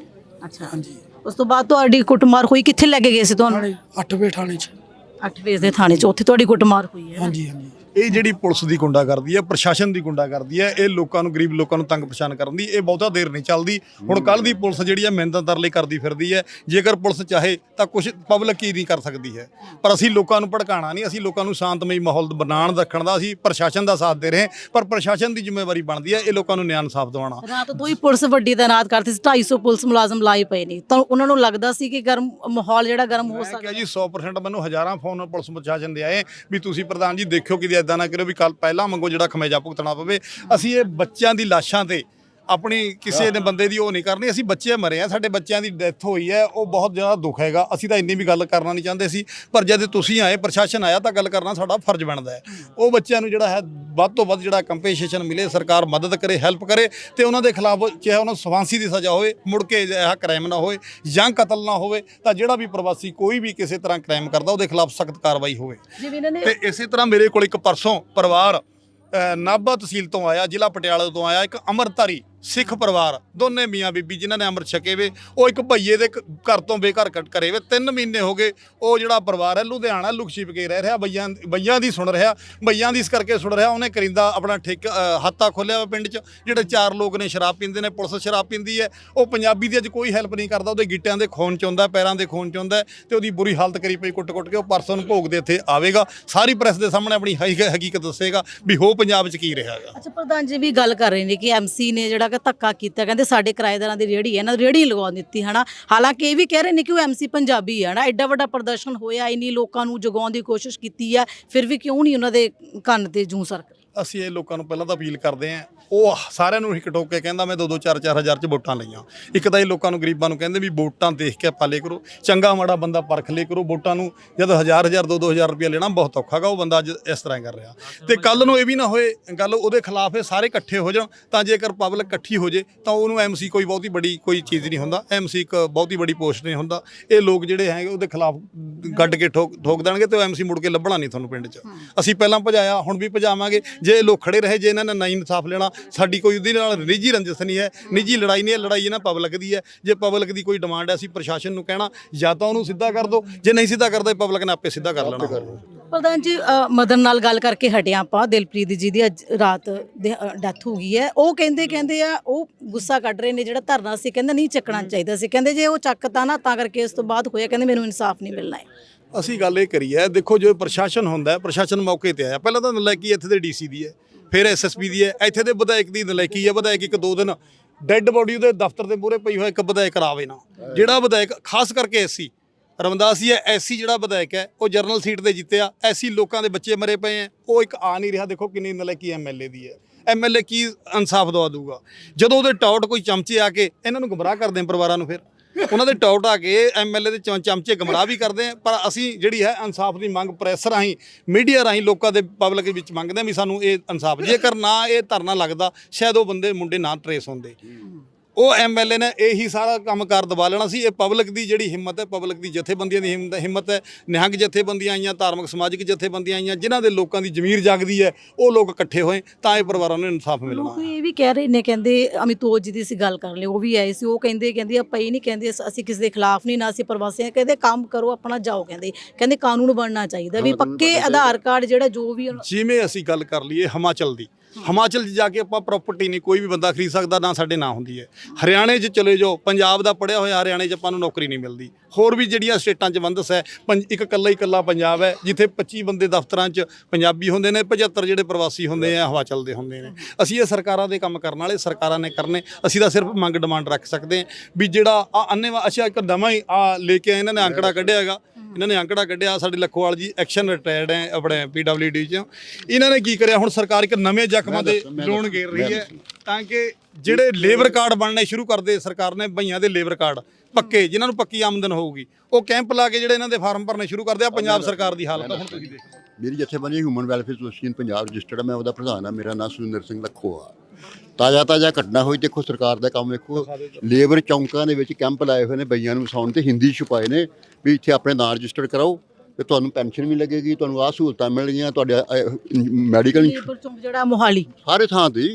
ਅੱਛਾ। ਹਾਂਜੀ। ਉਸ ਤੋਂ ਬਾਅਦ ਤੁਹਾਡੀ ਕੁੱਟਮਾਰ ਹੋਈ ਕਿੱਥੇ ਲੈ ਕੇ ਗਏ ਸੀ ਤੁਹਾਨੂੰ? ਥਾਣੇ 8 ਵੇ ਥਾਣੇ 'ਚ। 8 ਵਜੇ ਦੇ ਥਾਣੇ 'ਚ ਉੱਥੇ ਤੁਹਾਡੀ ਕੁੱਟਮਾਰ ਹੋਈ ਹੈ ਹਾਂਜੀ ਹਾਂਜੀ। ਇਹ ਜਿਹੜੀ ਪੁਲਿਸ ਦੀ ਗੁੰਡਾ ਕਰਦੀ ਹੈ ਪ੍ਰਸ਼ਾਸਨ ਦੀ ਗੁੰਡਾ ਕਰਦੀ ਹੈ ਇਹ ਲੋਕਾਂ ਨੂੰ ਗਰੀਬ ਲੋਕਾਂ ਨੂੰ ਤੰਗ ਪਛਾਣ ਕਰਨ ਦੀ ਇਹ ਬਹੁਤਾ ਦੇਰ ਨਹੀਂ ਚੱਲਦੀ। ਹੁਣ ਕੱਲ ਦੀ ਪੁਲਿਸ ਜਿਹੜੀ ਹੈ ਮਿਹਨਤਾਂ ਤਰਲੇ ਕਰਦੀ ਫਿਰਦੀ ਹੈ। ਜੇਕਰ ਪੁਲਿਸ ਚਾਹੇ ਤਾਂ ਕੁਝ ਪਬਲਿਕ ਹੀ ਨਹੀਂ ਕਰ ਸਕਦੀ ਹੈ। ਪਰ ਅਸੀਂ ਲੋਕਾਂ ਨੂੰ ਭੜਕਾਣਾ ਨਹੀਂ ਅਸੀਂ ਲੋਕਾਂ ਨੂੰ ਸ਼ਾਂਤਮਈ ਮਾਹੌਲ ਬਣਾਉਣ ਰੱਖਣ ਦਾ ਅਸੀਂ ਪ੍ਰਸ਼ਾਸਨ ਦਾ ਸਾਥ ਦੇ ਰਹੇ ਪਰ ਪ੍ਰਸ਼ਾਸਨ ਦੀ ਜ਼ਿੰਮੇਵਾਰੀ ਬਣਦੀ ਹੈ ਇਹ ਲੋਕਾਂ ਨੂੰ ਨਿਆਂ ਇਨਸਾਫ ਦਿਵਾਉਣਾ। ਰਾਤ ਤੋਂ ਹੀ ਪੁਲਿਸ ਵੱਡੀ ਤਾਇਨਾਤ ਕਰਤੀ ਸੀ 250 ਪੁਲਿਸ ਮੁਲਾਜ਼ਮ ਲਾਏ ਪਏ ਨੇ। ਤਾਂ ਉਹਨਾਂ ਨੂੰ ਲੱਗਦਾ ਸੀ ਕਿ ਗਰਮ ਮਾਹੌਲ ਜਿਹੜਾ ਗਰਮ ਹੋ ਸਕਦਾ ਜੀ 100% ਮੈਨੂੰ ਹਜ਼ਾਰਾਂ ਫੋਨ ਪੁਲਿਸ ਪ੍ਰਸ਼ਾਸਨ ਦੇ ਆਏ। ਵੀ ਤੁਸੀਂ ਪ੍ਰਧਾਨ ਜੀ ਦੇਖਿਓ ਕਿ ਇਦਾਂ ਨਾ ਕਰਿਓ ਵੀ ਕੱਲ ਪਹਿਲਾਂ ਮੰਗੋ ਜਿਹੜਾ ਖਮੇਜਾ ਭੁਗਤਣਾ ਪਵੇ। ਅਸੀਂ ਇਹ ਬੱਚਿਆਂ ਦੀ ਲਾਸ਼ਾਂ ਤੇ ਆਪਣੀ ਕਿਸੇ ਨੇ ਬੰਦੇ ਦੀ ਉਹ ਨਹੀਂ ਕਰਨੀ ਅਸੀਂ ਬੱਚੇ ਮਰੇ ਆ ਸਾਡੇ ਬੱਚਿਆਂ ਦੀ ਡੈਥ ਹੋਈ ਹੈ ਉਹ ਬਹੁਤ ਜ਼ਿਆਦਾ ਦੁੱਖ ਹੈਗਾ ਅਸੀਂ ਤਾਂ ਇੰਨੀ ਵੀ ਗੱਲ ਕਰਨਾ ਨਹੀਂ ਚਾਹੁੰਦੇ ਸੀ ਪਰ ਜਦ ਤੁਸੀਂ ਆਏ ਪ੍ਰਸ਼ਾਸਨ ਆਇਆ ਤਾਂ ਗੱਲ ਕਰਨਾ ਸਾਡਾ ਫਰਜ਼ ਬਣਦਾ ਹੈ। ਉਹ ਬੱਚਿਆਂ ਨੂੰ ਜਿਹੜਾ ਹੈ ਵੱਧ ਤੋਂ ਵੱਧ ਜਿਹੜਾ ਕੰਪਨਸੇਸ਼ਨ ਮਿਲੇ ਸਰਕਾਰ ਮਦਦ ਕਰੇ ਹੈਲਪ ਕਰੇ ਤੇ ਉਹਨਾਂ ਦੇ ਖਿਲਾਫ ਚਾਹੇ ਉਹਨਾਂ ਨੂੰ ਫਾਂਸੀ ਦੀ ਸਜ਼ਾ ਹੋਵੇ ਮੁੜ ਕੇ ਇਹ ਕ੍ਰਾਈਮ ਨਾ ਹੋਵੇ ਜਾਂ ਕਤਲ ਨਾ ਹੋਵੇ ਤਾਂ ਜਿਹੜਾ ਵੀ ਪ੍ਰਵਾਸੀ ਕੋਈ ਵੀ ਕਿਸੇ ਤਰ੍ਹਾਂ ਕ੍ਰਾਈਮ ਕਰਦਾ ਉਹਦੇ ਖਿਲਾਫ ਸਖਤ ਕਾਰਵਾਈ ਹੋਵੇ। ਤੇ ਇਸੇ ਤਰ੍ਹਾਂ ਮੇਰੇ ਕੋਲ ਇੱਕ ਪਰਸੋਂ ਪਰਿਵਾਰ ਨਾਭਾ ਤਹਿਸੀਲ ਤੋਂ ਆਇਆ ਜ਼ਿਲ੍ਹਾ ਪਟਿਆਲਾ ਤੋਂ ਆਇਆ ਇੱਕ ਅਮਰਤਾਰੀ ਸਿੱਖ ਪਰਿਵਾਰ ਦੋਨੇ ਮੀਆਂ ਬੀਬੀ ਜਿਨ੍ਹਾਂ ਨੇ ਅੰਮ੍ਰਿਤ ਛਕੇ ਵੇ ਉਹ ਇੱਕ ਭਈਏ ਦੇ ਘਰ ਤੋਂ ਬੇਘਰ ਕੱਟ ਕਰੇ ਵੇ। 3 ਮਹੀਨੇ ਹੋ ਗਏ ਉਹ ਜਿਹੜਾ ਪਰਿਵਾਰ ਹੈ ਲੁਧਿਆਣਾ ਲੁਕ ਕੇ ਰਹਿ ਰਿਹਾ ਬਈਆਂ ਬਈਆਂ ਦੀ ਸੁਣ ਰਿਹਾ ਬਈਆਂ ਦੀ ਇਸ ਕਰਕੇ ਸੁਣ ਰਿਹਾ ਉਹਨੇ ਕਰਿੰਦਾ ਆਪਣਾ ਠੇਕ ਅ, ਹੱਤਾ ਖੋਲਿਆ ਵਾ ਪਿੰਡ 'ਚ ਜਿਹੜੇ ਚਾਰ ਲੋਕ ਨੇ ਸ਼ਰਾਬ ਪੀਂਦੇ ਨੇ ਪੁਲਿਸ ਸ਼ਰਾਬ ਪੀਂਦੀ ਹੈ ਉਹ ਪੰਜਾਬੀ ਦੀ ਅੱਜ ਕੋਈ ਹੈਲਪ ਨਹੀਂ ਕਰਦਾ ਉਹਦੇ ਗਿੱਟਿਆਂ ਦੇ ਖੂਨ ਚ ਆਉਂਦਾ ਪੈਰਾਂ ਦੇ ਖੂਨ ਚ ਆਉਂਦਾ ਹੈ ਤੇ ਉਹਦੀ ਬੁਰੀ ਹਾਲਤ ਕਰੀ ਪਈ ਕੁੱਟ-ਕੁੱਟ ਕੇ ਉਹ ਪਰਸੋਂ ਨੂੰ ਭੋਗ ਦੇ ਇੱਥੇ ਆਵੇਗਾ ਸਾਰੀ ਪ੍ਰੈਸ ਦੇ ਸਾਹਮਣੇ ਆਪਣੀ ਹਕੀਕਤ ਦੱਸੇਗਾ ਵੀ ਹੋ ਪੰਜਾਬ 'ਚ ਕੀ ਰਿਹਾ ਹੈਗਾ। ਅੱਛਾ ਪ੍ਰਧਾਨ ਜੀ ਵੀ ਗੱਲ ਕਰ ਰਹੇ ਨੇ ਕਿ ਐਮਸੀ ਨੇ ਜਿਹੜਾ ਕਿ ਧੱਕਾ ਕੀਤਾ, ਕਹਿੰਦੇ ਸਾਡੇ ਕਿਰਾਏਦਾਰਾਂ ਦੀ ਰੇੜੀ ਹੈ, ਇਹਨਾਂ ਨਾ ਰੇੜੀ ਲਗਵਾ ਦਿੱਤੀ, ਹਨਾ? ਹਾਲਾਂਕਿ ਇਹ ਵੀ ਕਹਿ ਰਹੇ ਨੇ ਕਿ ਉਹ ਐਮਸੀ ਪੰਜਾਬੀ ਹੈ ਨਾ ਐਡਾ ਵੱਡਾ ਪ੍ਰਦਰਸ਼ਨ ਹੋਇਆ, ਇੰਨੀ ਲੋਕਾਂ ਨੂੰ ਜਗਾਉਣ ਦੀ ਕੋਸ਼ਿਸ਼ ਕੀਤੀ ਆ ਫਿਰ ਵੀ ਕਿਉਂ ਨਹੀਂ ਉਹਨਾਂ ਦੇ ਕੰਨ ਤੇ ਜੂੰ ਸਰ ਅਸੀਂ ਇਹ ਲੋਕਾਂ ਨੂੰ ਪਹਿਲਾਂ ਤਾਂ ਅਪੀਲ ਕਰਦੇ ਆਂ ਉਹ ਸਾਰਿਆਂ ਨੂੰ ਹਿੱਕ ਠੋਕ ਕੇ ਕਹਿੰਦਾ ਮੈਂ ਦੋ ਦੋ ਚਾਰ ਚਾਰ ਹਜ਼ਾਰ ਚ ਵੋਟਾਂ ਲਈਆਂ। ਇੱਕ ਤਾਂ ਇਹ ਲੋਕਾਂ ਨੂੰ ਗਰੀਬਾਂ ਨੂੰ ਕਹਿੰਦੇ ਵੀ ਵੋਟਾਂ ਦੇਖ ਕੇ ਪਾਲੇ ਕਰੋ। ਚੰਗਾ ਮਾੜਾ ਬੰਦਾ ਪਰਖ ਲੇ ਕਰੋ ਵੋਟਾਂ ਨੂੰ ਜਦ ਹਜ਼ਾਰ ਹਜ਼ਾਰ ਦੋ ਦੋ ਹਜ਼ਾਰ ਰੁਪਏ ਲੈਣਾ ਬਹੁਤ ਔਖਾ ਗਾ ਉਹ ਬੰਦਾ ਅੱਜ ਇਸ ਤਰ੍ਹਾਂ ਕਰ ਰਿਹਾ। ਤੇ ਕੱਲ ਨੂੰ ਇਹ ਵੀ ਨਾ ਹੋਏ ਗੱਲ ਉਹਦੇ ਖਿਲਾਫ ਇਹ ਸਾਰੇ ਇਕੱਠੇ ਹੋ ਜਾਣ ਤਾਂ ਜੇਕਰ ਪਬਲਿਕ ਇਕੱਠੀ ਹੋ ਜੇ ਤਾਂ ਉਹਨੂੰ ਐਮਸੀ ਕੋਈ ਬਹੁਤੀ ਬੜੀ ਕੋਈ ਚੀਜ਼ ਨਹੀਂ ਹੁੰਦਾ ਐਮਸੀ ਇੱਕ ਬਹੁਤੀ ਬੜੀ ਪੋਸਟ ਨਹੀਂ ਹੁੰਦਾ। ਇਹ ਲੋਕ ਜਿਹੜੇ ਹੈਗੇ ਉਹਦੇ ਖਿਲਾਫ ਗੱਡ ਕੇ ਠੋਕ ਠੋਕ ਦੇਣਗੇ ਤੇ ਉਹ ਐਮਸੀ ਮੁੜ ਕੇ ਲੱਭਣਾ ਨਹੀਂ ਤੁਹਾਨੂੰ ਪਿੰਡ 'ਚ। ਅਸੀਂ ਪਹਿਲਾਂ ਭਜਾਇਆ ਹੁਣ ਵੀ ਭਜਾਵਾਂਗੇ। ਜੇ ਲੋਕ ਖੜੇ ਰਹੇ ਜੇ ਇਹਨਾਂ ਨੇ ਨਾ ਇਨਸਾਫ ਲੈਣਾ ਸਾਡੀ ਕੋਈ ਉਹਦੇ ਨਾਲ ਨਿੱਜੀ ਰੰਜਿਸ਼ ਨਹੀਂ ਹੈ ਨਿੱਜੀ ਲੜਾਈ ਨਹੀਂ ਹੈ ਲੜਾਈ ਇਹਨਾਂ ਪਬਲਿਕ ਦੀ ਹੈ। ਜੇ ਪਬਲਿਕ ਦੀ ਕੋਈ ਡਿਮਾਂਡ ਹੈ ਅਸੀਂ ਪ੍ਰਸ਼ਾਸਨ ਨੂੰ ਕਹਿਣਾ ਜਾਂ ਤਾਂ ਉਹਨੂੰ ਸਿੱਧਾ ਕਰ ਦਿਓ ਜੇ ਨਹੀਂ ਸਿੱਧਾ ਕਰਦਾ ਪਬਲਿਕ ਨੇ ਆਪੇ ਸਿੱਧਾ ਕਰ ਲੈਣਾ। ਪ੍ਰਧਾਨ ਜੀ ਮਦਨ ਨਾਲ ਗੱਲ ਕਰਕੇ ਹਟਿਆ ਆਪਾਂ। ਦਿਲਪ੍ਰੀਤ ਜੀ ਦੀ ਅੱਜ ਰਾਤ ਡੈਥ ਹੋ ਗਈ ਹੈ। ਉਹ ਕਹਿੰਦੇ ਕਹਿੰਦੇ ਆ ਉਹ ਗੁੱਸਾ ਕੱਢ ਰਹੇ ਨੇ ਜਿਹੜਾ ਧਰਨਾ ਸੀ ਕਹਿੰਦੇ ਨਹੀਂ ਚੱਕਣਾ ਚਾਹੀਦਾ ਸੀ। ਕਹਿੰਦੇ ਜੇ ਉਹ ਚੱਕਤਾ ਨਾ ਤਾਂ ਕਰਕੇ ਇਸ ਤੋਂ ਬਾਅਦ ਹੋਇਆ ਕਹਿੰਦੇ ਮੈਨੂੰ ਇਨਸਾਫ ਨਹੀਂ ਮਿਲਣਾ ਹੈ। ਅਸੀਂ ਗੱਲ ਇਹ ਕਰੀ ਹੈ ਦੇਖੋ ਜੋ ਪ੍ਰਸ਼ਾਸਨ ਹੁੰਦਾ ਹੈ ਪ੍ਰਸ਼ਾਸਨ ਮੌਕੇ ਤੇ ਆਇਆ। ਪਹਿਲਾਂ ਤਾਂ ਨਲਾਇਕੀ ਇੱਥੇ ਦੇ ਡੀਸੀ ਦੀ ਹੈ। ਫਿਰ ਐਸਐਸਪੀ ਦੀ ਹੈ। ਇੱਥੇ ਦੇ ਵਿਧਾਇਕ ਦੀ ਨਲਾਇਕੀ ਹੈ। ਵਿਧਾਇਕ ਇੱਕ ਦੋ ਦਿਨ ਡੈੱਡ ਬੋਡੀ ਉਹਦੇ ਦਫ਼ਤਰ ਦੇ ਮੂਹਰੇ ਪਈ ਹੋਇਆ ਇੱਕ ਵਿਧਾਇਕ ਰਾਵੇ ਨਾ। ਜਿਹੜਾ ਵਿਧਾਇਕ, ਖਾਸ ਕਰਕੇ ਐਸਸੀ ਰਮਦਾਸੀ ਹੈ। ਐਸੀ ਜਿਹੜਾ ਵਿਧਾਇਕ ਹੈ, ਉਹ ਜਰਨਲ ਸੀਟ ਤੇ ਜਿੱਤਿਆ। ਐਸੀ ਲੋਕਾਂ ਦੇ ਬੱਚੇ ਮਰੇ ਪਏ ਹੈ। ਉਹ ਇੱਕ ਆ ਨਹੀਂ ਰਿਹਾ। ਦੇਖੋ ਕਿੰਨੀ ਨਲਾਇਕੀ ਐਮਐਲਏ ਦੀ ਹੈ। ਐਮਐਲਏ ਕੀ ਇਨਸਾਫ ਦਵਾ ਦੂਗਾ ਜਦੋਂ ਉਹਦੇ ਟੌਟ ਕੋਈ ਚਮਚੇ ਆ ਕੇ, ਇਹਨਾਂ ਨੂੰ ਗੁੰਮਰਾਹ ਕਰਦੇ ਪਰਿਵਾਰਾਂ ਨੂੰ ਫਿਰ। ਉਹਨਾਂ ਦੇ ਟੌਟ ਢਾ ਕੇ ਐਮਐਲਏ ਦੇ ਚਮ- ਚਮਚੇ ਗਮਰਾਹ ਵੀ ਕਰਦੇ ਆ, ਪਰ ਅਸੀਂ ਜਿਹੜੀ ਹੈ ਇਨਸਾਫ ਦੀ ਮੰਗ ਪ੍ਰੈਸ ਰਾਹੀਂ, ਮੀਡੀਆ ਰਾਹੀਂ ਲੋਕਾਂ ਦੇ ਪਬਲਿਕ ਵਿੱਚ ਮੰਗਦੇ ਆ ਵੀ ਸਾਨੂੰ ਇਹ ਇਨਸਾਫ ਜੇਕਰ ਨਾ ਇਹ ਧਰਨਾ ਲੱਗਦਾ, ਸ਼ਾਇਦ ਉਹ ਬੰਦੇ, ਮੁੰਡੇ ਨਾ ਟਰੇਸ ਹੁੰਦੇ। ਉਹ ਐਮਐਲਏ ਨੇ ਇਹੀ ਸਾਰਾ ਕੰਮ ਕਰ ਦਬਾ ਲੈਣਾ ਸੀ। ਇਹ ਪਬਲਿਕ ਦੀ ਜਿਹੜੀ ਹਿੰਮਤ ਹੈ ਪਬਲਿਕ ਦੀ ਜਥੇਬੰਦੀਆਂ ਦੀ ਹਿੰਮਤ ਹਿੰਮਤ ਹੈ। ਨਿਹੰਗ ਜਥੇਬੰਦੀਆਂ ਆਈਆਂ ਧਾਰਮਿਕ ਸਮਾਜਿਕ ਜਥੇਬੰਦੀਆਂ ਆਈਆਂ ਜਿਨ੍ਹਾਂ ਦੇ ਲੋਕਾਂ ਦੀ ਜ਼ਮੀਰ ਜਾਗਦੀ ਹੈ ਉਹ ਲੋਕ ਇਕੱਠੇ ਹੋਏ ਤਾਂ ਇਹ ਪਰਿਵਾਰਾਂ ਨੂੰ ਇਨਸਾਫ ਮਿਲਣਾ। ਲੋਕ ਇਹ ਵੀ ਕਹਿ ਰਹੇ ਨੇ ਕਹਿੰਦੇ ਅਮਿਤੋਜ ਜੀ ਦੀ ਸੀ ਗੱਲ ਕਰ ਲਈ ਉਹ ਵੀ ਆਏ ਸੀ। ਉਹ ਕਹਿੰਦੇ ਕਹਿੰਦੇ ਆਪਾਂ ਇਹ ਨਹੀਂ ਕਹਿੰਦੇ ਅਸ- ਅਸੀਂ ਕਿਸੇ ਦੇ ਖਿਲਾਫ ਨਹੀਂ ਨਾ ਅਸੀਂ ਪ੍ਰਵਾਸੀ ਹਾਂ ਕਹਿੰਦੇ ਕੰਮ ਕਰੋ ਆਪਣਾ ਜਾਓ ਕਹਿੰਦੇ। ਕਹਿੰਦੇ ਕਾਨੂੰਨ ਬਣਨਾ ਚਾਹੀਦਾ ਵੀ ਪੱਕੇ ਆਧਾਰ ਕਾਰਡ ਜਿਹੜਾ ਜੋ ਵੀ ਜਿਵੇਂ ਅਸੀਂ ਗੱਲ ਕਰ ਲਈਏ ਹਿਮਾਚਲ ਦੀ ਹਿਮਾਚਲ 'ਚ ਜਾ ਕੇ ਆਪਾਂ ਪ੍ਰਾਪਰਟੀ ਨਹੀਂ, ਕੋਈ ਵੀ ਬੰਦਾ ਖਰੀਦ ਸਕਦਾ, ਨਾ ਸਾਡੇ ਨਾਂ ਹੁੰਦੀ ਹੈ। ਹਰਿਆਣੇ 'ਚ ਚਲੇ ਜਾਓ, ਪੰਜਾਬ ਦਾ ਪੜਿਆ ਹੋਇਆ ਹਰਿਆਣੇ 'ਚ ਆਪਾਂ ਨੂੰ ਨੌਕਰੀ ਨਹੀਂ ਮਿਲਦੀ। ਹੋਰ ਵੀ ਜਿਹੜੀਆਂ ਸਟੇਟਾਂ 'ਚ ਬੰਦਸ ਹੈ ਪੰਜ- ਇੱਕ ਇਕੱਲਾ ਹੀ ਇਕੱਲਾ ਪੰਜਾਬ ਹੈ, ਜਿੱਥੇ 25 ਬੰਦੇ ਦਫ਼ਤਰਾਂ 'ਚ ਪੰਜਾਬੀ ਹੁੰਦੇ ਨੇ 75 ਜਿਹੜੇ ਪ੍ਰਵਾਸੀ ਹੁੰਦੇ ਆ, ਹਿਮਾਚਲ ਦੇ ਹੁੰਦੇ ਨੇ। ਅਸੀਂ ਇਹ ਸਰਕਾਰਾਂ ਦੇ ਕੰਮ ਕਰਨ ਵਾਲੇ, ਸਰਕਾਰਾਂ ਨੇ ਕਰਨੇ, ਅਸੀਂ ਤਾਂ ਸਿਰਫ ਮੰਗ ਡਿਮਾਂਡ ਰੱਖ ਸਕਦੇ ਹਾਂ ਵੀ ਜਿਹੜਾ ਆ ਅੰਨੇਵਾ ਅੱਛਾ, ਇੱਕ ਨਵਾਂ ਹੀ ਆ ਲੈ ਕੇ ਇਹਨਾਂ ਨੇ ਅੰਕੜਾ ਕੱਢਿਆ ਹੈਗਾ ਇਹਨਾਂ ਨੇ ਅੰਕੜਾ ਕੱਢਿਆ ਸਾਡੇ ਲਖੋਵਾਲ ਜੀ ਐਕਸ਼ਨ ਰਿਟਾਇਰਡ ਹੈ ਆਪਣੇ ਪੀਡਬਲਯੂਡੀ ਚ। ਇਹਨਾਂ ਨੇ ਕੀ ਕਰਿਆ ਹੁਣ ਸਰਕਾਰ ਇੱਕ ਨਵੇਂ ਜ਼ਖਮਾਂ ਦੇ ਲੋਨ ਘੇਰ ਰਹੀ ਹੈ ਤਾਂ ਕਿ ਜਿਹੜੇ ਲੇਬਰ ਕਾਰਡ ਬਣਨੇ ਸ਼ੁਰੂ ਕਰਦੇ ਸਰਕਾਰ ਨੇ ਭਈਆਂ ਦੇ ਲੇਬਰ ਕਾਰਡ ਪੱਕੇ ਜਿਨ੍ਹਾਂ ਨੂੰ ਪੱਕੀ ਆਮਦਨ ਹੋਊਗੀ। ਉਹ ਕੈਂਪ ਲਾ ਕੇ ਜਿਹੜੇ ਇਹਨਾਂ ਦੇ ਫਾਰਮ ਭਰਨੇ ਸ਼ੁਰੂ ਕਰਦੇ ਆ ਪੰਜਾਬ ਸਰਕਾਰ ਦੀ ਹਾਲਤ ਆ, ਹੁਣ ਤੁਸੀਂ ਦੇਖੋ। ਮੇਰੀ ਜਥੇਬੰਦੀ human welfare association Punjab registered ਹੈ ਮੈਂ ਉਹਦਾ ਪ੍ਰਧਾਨ ਹਾਂ ਮੇਰਾ ਨਾਮ ਸੁਰਿੰਦਰ ਸਿੰਘ ਲੱਖੋਆ ਤਾਜ਼ਾ ਤਾਜ਼ਾ ਘਟਨਾ ਹੋਈ ਦੇਖੋ ਸਰਕਾਰ ਦਾ ਕੰਮ ਵੇਖੋ। ਲੇਬਰ ਚੌਂਕਾਂ ਦੇ ਵਿੱਚ ਕੈਂਪ ਲਾਏ ਹੋਏ ਨੇ ਬਈਆਂ ਨੂੰ ਵਸਾਉਣ ਤੇ ਹਿੰਦੀ ਛੁਪਾਏ ਨੇ। ਵੀ ਇੱਥੇ ਆਪਣੇ ਨਾਂ ਰਜਿਸਟਰ ਕਰਾਓ ਤੇ ਤੁਹਾਨੂੰ ਪੈਨਸ਼ਨ ਵੀ ਲੱਗੇਗੀ ਤੁਹਾਨੂੰ ਆਹ ਸਹੂਲਤਾਂ ਮਿਲਣਗੀਆਂ ਤੁਹਾਡੇ ਮੈਡੀਕਲ ਜਿਹੜਾ ਮੋਹਾਲੀ। ਸਾਰੇ ਥਾਂ ਤੇ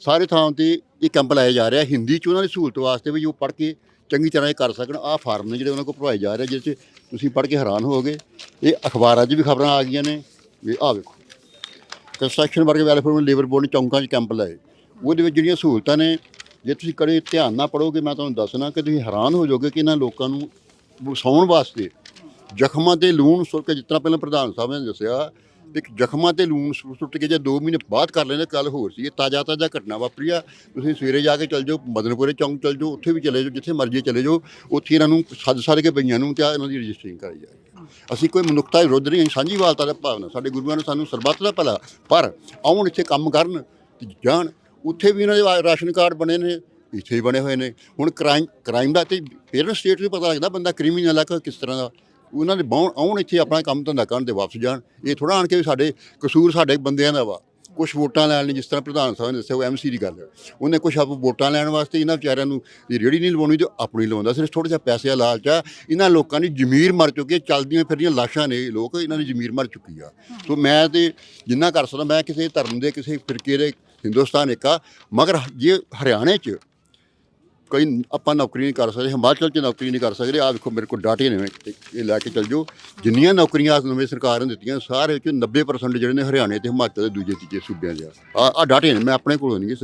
ਸਾਰੇ ਥਾਂ ਤੇ ਇਹ ਕੈਂਪ ਲਾਇਆ ਜਾ ਰਿਹਾ। ਹਿੰਦੀ ਚ ਉਹਨਾਂ ਦੀ ਸਹੂਲਤ ਵਾਸਤੇ ਵੀ ਉਹ ਪੜ੍ਹ ਕੇ ਚੰਗੀ ਤਰ੍ਹਾਂ ਇਹ ਕਰ ਸਕਣ ਆਹ ਫਾਰਮ ਨੇ ਜਿਹੜੇ ਉਹਨਾਂ ਕੋਲ ਭਰਵਾਏ ਜਾ ਰਹੇ ਜਿਸ 'ਚ ਤੁਸੀਂ ਪੜ੍ਹ ਕੇ ਹੈਰਾਨ ਹੋਵੋਗੇ। ਇਹ ਅਖਬਾਰਾਂ 'ਚ ਵੀ ਖਬਰਾਂ ਆ ਗਈਆਂ ਨੇ ਵੀ ਆਹ ਵੇਖੋ। ਕੰਸਟਰਕਸ਼ਨ ਵਰਗ ਵੈਲਫੇਅਰ ਲੇਬਰ ਬੋਰਡ ਨੇ ਚੌਂਕਾਂ 'ਚ ਕੈਂਪ ਲਾਏ। ਉਹਦੇ ਵਿੱਚ ਜਿਹੜੀਆਂ ਸਹੂਲਤਾਂ ਨੇ ਜੇ ਤੁਸੀਂ ਕਦੇ ਧਿਆਨ ਨਾਲ ਪੜੋਗੇ ਮੈਂ ਤੁਹਾਨੂੰ ਦੱਸਣਾ ਕਿ ਤੁਸੀਂ ਹੈਰਾਨ ਹੋ ਜਾਓਗੇ ਕਿ ਇਹਨਾਂ ਲੋਕਾਂ ਨੂੰ ਵਸਾਉਣ ਵਾਸਤੇ ਜ਼ਖਮਾਂ ਤੇ ਲੂਣ ਸੁੱਟ ਕੇ, ਜਿਸ ਤਰ੍ਹਾਂ ਪਹਿਲਾਂ ਪ੍ਰਧਾਨ ਸਾਹਿਬ ਨੇ ਦੱਸਿਆ, ਇੱਕ ਜ਼ਖਮਾਂ ਤੇ ਲੂਣ ਸੁੱਟ ਕੇ ਜੇ 2 ਮਹੀਨੇ ਬਾਅਦ ਕਰ ਲੈਂਦੇ ਕੱਲ ਹੋਰ ਸੀ, ਇਹ ਤਾਜ਼ਾ ਤਾਜ਼ਾ ਘਟਨਾ ਵਾਪਰੀ ਆ। ਤੁਸੀਂ ਸਵੇਰੇ ਜਾ ਕੇ ਚੱਲ ਜਾਓ, ਮਦਨਪੁਰੇ ਚੌਂਕ ਚੱਲ ਜਾਓ, ਉੱਥੇ ਵੀ ਚਲੇ ਜਾਓ, ਜਿੱਥੇ ਮਰਜ਼ੀ ਚਲੇ ਜਾਓ, ਉੱਥੇ ਇਹਨਾਂ ਨੂੰ ਸੱਦ ਸੱਦ ਕੇ ਬਈਆਂ ਨੂੰ ਤੇ ਇਹਨਾਂ ਦੀ ਰਜਿਸਟਰਿੰਗ ਕਰਾਈ ਜਾਏ। ਅਸੀਂ ਕੋਈ ਮਨੁੱਖਤਾ ਵਿਰੁੱਧ ਨਹੀਂ, ਅਸੀਂ ਸਾਂਝੀਵਾਲਤਾ ਦਾ ਭਾਵਨਾ, ਸਾਡੇ ਗੁਰੂਆਂ ਨੇ ਸਾਨੂੰ ਸਰਬੱਤ ਦਾ ਭਲਾ, ਪਰ ਆਉਣ ਇੱਥੇ ਕੰਮ ਕਰਨ ਤੇ ਜਾਣ, ਉੱਥੇ ਵੀ ਇਹਨਾਂ ਦੇ ਰਾਸ਼ਨ ਕਾਰਡ ਬਣੇ ਨੇ, ਇੱਥੇ ਹੀ ਬਣੇ ਹੋਏ ਨੇ। ਹੁਣ ਕ੍ਰਾਈਮ ਕ੍ਰਾਈਮ ਦਾ ਤੇ ਪੇਰੈਂਟ ਸਟੇਟ ਨੂੰ ਪਤਾ ਲੱਗਦਾ ਬੰਦਾ ਕ੍ਰਿਮੀਨਲ ਆ ਕਿਸ ਤਰ੍ਹਾਂ ਦਾ। ਉਹਨਾਂ ਦੇ ਬਾਉਣ ਆਉਣ ਇੱਥੇ ਆਪਣਾ ਕੰਮ ਧੰਦਾ ਕਰਨ ਤੇ ਵਾਪਸ ਜਾਣ। ਇਹ ਥੋੜਾ ਆਣ ਕੇ ਵੀ ਸਾਡੇ ਕਸੂਰ ਸਾਡੇ ਬੰਦਿਆਂ ਦਾ ਵਾ। ਕੁਝ ਵੋਟਾਂ ਲੈਣ ਲਈ ਜਿਸ ਤਰ੍ਹਾਂ ਪ੍ਰਧਾਨ ਸਾਹਿਬ ਨੇ ਦੱਸਿਆ, ਉਹ ਐਮਸੀ ਦੀ ਗੱਲ ਹੈ। ਉਹਨੇ ਕੁਝ ਆਪ ਵੋਟਾਂ ਲੈਣ ਵਾਸਤੇ ਇਹਨਾਂ ਵਿਚਾਰਿਆਂ ਨੂੰ ਇਹ ਰੇੜੀ ਨਹੀਂ ਲਵਾਉਣੀ ਤੇ ਆਪਣੀ ਲਵਾਉਂਦਾ। ਸਿਰਫ ਥੋੜਾ ਜਿਹਾ ਪੈਸੇ ਦਾ ਲਾਲਚ ਆ। ਇਹਨਾਂ ਲੋਕਾਂ ਦੀ ਜ਼ਮੀਰ ਮਰ ਚੁੱਕੀ ਹੈ। ਚੱਲਦੀਆਂ ਫਿਰਦੀਆਂ ਲਾਸ਼ਾਂ ਨੇ ਲੋਕ, ਇਹਨਾਂ ਦੀ ਜ਼ਮੀਰ ਮਰ ਚੁੱਕੀ ਆ। ਸੋ ਮੈਂ ਤੇ ਜਿੰਨਾ ਕਰ ਸਕਦਾ, ਮੈਂ ਕਿਸੇ ਧਰਮ ਦੇ, ਕਿਸੇ ਫਿਰਕੇ ਦੇ ਹਿੰਦੁਸਤਾਨ ਇੱਕ ਆ। ਮਗਰ ਜੇ ਹਰਿਆਣੇ 'ਚ ਕੋਈ ਆਪਾਂ ਨੌਕਰੀ ਨਹੀਂ ਕਰ ਸਕਦੇ, ਹਿਮਾਚਲ 'ਚ ਨੌਕਰੀ ਨਹੀਂ ਕਰ ਸਕਦੇ ਆ ਵੇਖੋ ਮੇਰੇ ਕੋਲ ਡਾਟੇ ਨੇ ਇਹ ਇਹ ਲੈ ਕੇ ਚੱਲ ਜਾਓ। ਜਿੰਨੀਆਂ ਨੌਕਰੀਆਂ ਆਹ ਨਵੀਂ ਸਰਕਾਰ ਨੇ ਦਿੱਤੀਆਂ, ਸਾਰੇ ਵਿੱਚ 90% ਜਿਹੜੇ ਨੇ ਹਰਿਆਣੇ ਤੇ ਹਿਮਾਚਲ ਦੇ ਦੂਜੇ ਤੀਜੇ ਸੂਬਿਆਂ ਦੇ ਆ। ਆ ਡਾਟੇ ਨੇ, ਮੈਂ ਆਪਣੇ ਕੋਲੋਂ ਨਹੀਂ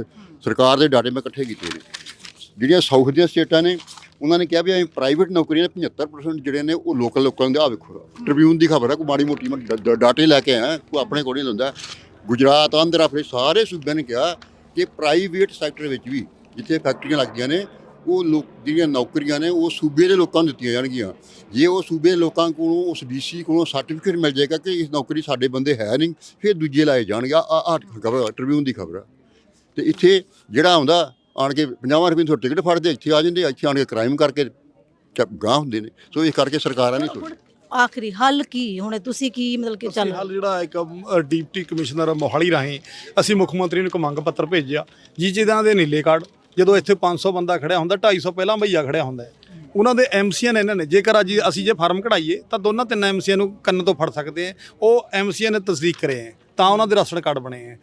ਸਰਕਾਰ ਦੇ ਡਾਟੇ ਮੈਂ ਇਕੱਠੇ ਕੀਤੇ ਨੇ। ਜਿਹੜੀਆਂ ਸਾਊਥ ਦੀਆਂ ਸਟੇਟਾਂ ਨੇ, ਉਹਨਾਂ ਨੇ ਕਿਹਾ ਵੀ ਅਸੀਂ ਪ੍ਰਾਈਵੇਟ ਨੌਕਰੀਆਂ ਦੇ 75% ਜਿਹੜੇ ਨੇ, ਉਹ ਲੋਕਲ ਲੋਕਾਂ ਦੇ ਆ ਵੇਖੋ ਟ੍ਰਿਬਿਊਨ ਦੀ ਖਬਰ ਹੈ ਕੋਈ ਮਾੜੀ ਮੋਟੀ ਮੈਂ ਡਾਟੇ ਲੈ ਕੇ ਆਇਆ, ਕੋਈ ਆਪਣੇ ਕੋਲ ਨਹੀਂ ਲੈਂਦਾ ਗੁਜਰਾਤ, ਆਂਧਰਾ ਪ੍ਰਦੇਸ਼, ਸਾਰੇ ਸੂਬਿਆਂ ਨੇ ਕਿਹਾ ਕਿ ਪ੍ਰਾਈਵੇਟ ਸੈਕਟਰ ਵਿੱਚ ਵੀ ਜਿੱਥੇ ਫੈਕਟਰੀਆਂ ਲੱਗਦੀਆਂ ਨੇ ਉਹ ਲੋਕ ਜਿਹੜੀਆਂ ਨੌਕਰੀਆਂ ਨੇ ਉਹ ਸੂਬੇ ਦੇ ਲੋਕਾਂ ਨੂੰ ਦਿੱਤੀਆਂ ਜਾਣਗੀਆਂ। ਜੇ ਉਹ ਸੂਬੇ ਦੇ ਲੋਕਾਂ ਕੋਲੋਂ ਉਸ ਡੀਸੀ ਕੋਲੋਂ ਸਰਟੀਫਿਕੇਟ ਮਿਲ ਜਾਏਗਾ ਕਿ ਇਸ ਨੌਕਰੀ ਸਾਡੇ ਬੰਦੇ ਹੈ ਨਹੀਂ ਫਿਰ ਦੂਜੇ ਲਾਏ ਜਾਣਗੇ। ਆ ਆ ਖਬਰ ਟ੍ਰਿਬਿਊਨ ਦੀ ਖਬਰ ਆ। ਤੇ ਇੱਥੇ ਜਿਹੜਾ ਆਉਂਦਾ ਆਣ ਕੇ 50 ਰੁਪਏ ਤੋਂ ਟਿਕਟ ਫੜਦੇ ਇੱਥੇ ਆ ਜਾਂਦੇ ਇੱਥੇ ਆਣ ਕੇ ਕ੍ਰਾਈਮ ਕਰਕੇ ਗਾਂ ਹੁੰਦੇ ਨੇ। ਸੋ ਇਸ ਕਰਕੇ ਸਰਕਾਰਾਂ ਨਹੀਂ ਸੋਚਦੀ ਆਖਰੀ ਹੱਲ ਕੀ? ਹੁਣ ਤੁਸੀਂ ਕੀ ਮਤਲਬ ਕਿ ਚੱਲ ਹੱਲ ਜਿਹੜਾ ਇੱਕ ਡਿਪਟੀ ਕਮਿਸ਼ਨਰ ਮੋਹਾਲੀ ਰਾਹੀਂ ਅਸੀਂ ਮੁੱਖ ਮੰਤਰੀ ਨੂੰ ਇੱਕ ਮੰਗ ਪੱਤਰ ਭੇਜਿਆ ਜੀ ਜਿਹਨਾਂ ਦੇ ਨੀਲੇ ਕਾਰਡ ਜਦੋਂ ਇੱਥੇ 500 ਬੰਦਾ ਖੜਿਆ ਹੁੰਦਾ 250 ਪਹਿਲਾਂ ਭਈਆ ਖੜਿਆ ਹੁੰਦਾ ਉਹਨਾਂ ਦੇ ਐਮਸੀਆਂ ਨੇ ਇਹਨਾਂ ਨੇ, ਜੇਕਰ ਅੱਜ ਅਸੀਂ ਜੇ ਫਾਰਮ ਕਢਾਈਏ, ਤਾਂ ਦੋਨਾਂ ਤਿੰਨ ਐਮਸੀਆਂ ਨੂੰ ਕੰਨ ਤੋਂ ਫੜ ਸਕਦੇ ਆ ਉਹ ਐਮਸੀਆਂ ਨੇ ਤਸਦੀਕ ਕਰੇ ਹੈ। ਤਾਂ ਉਹਨਾਂ ਦੇ ਰਾਸ਼ਨ ਕਾਰਡ ਬਣੇ ਹੈ।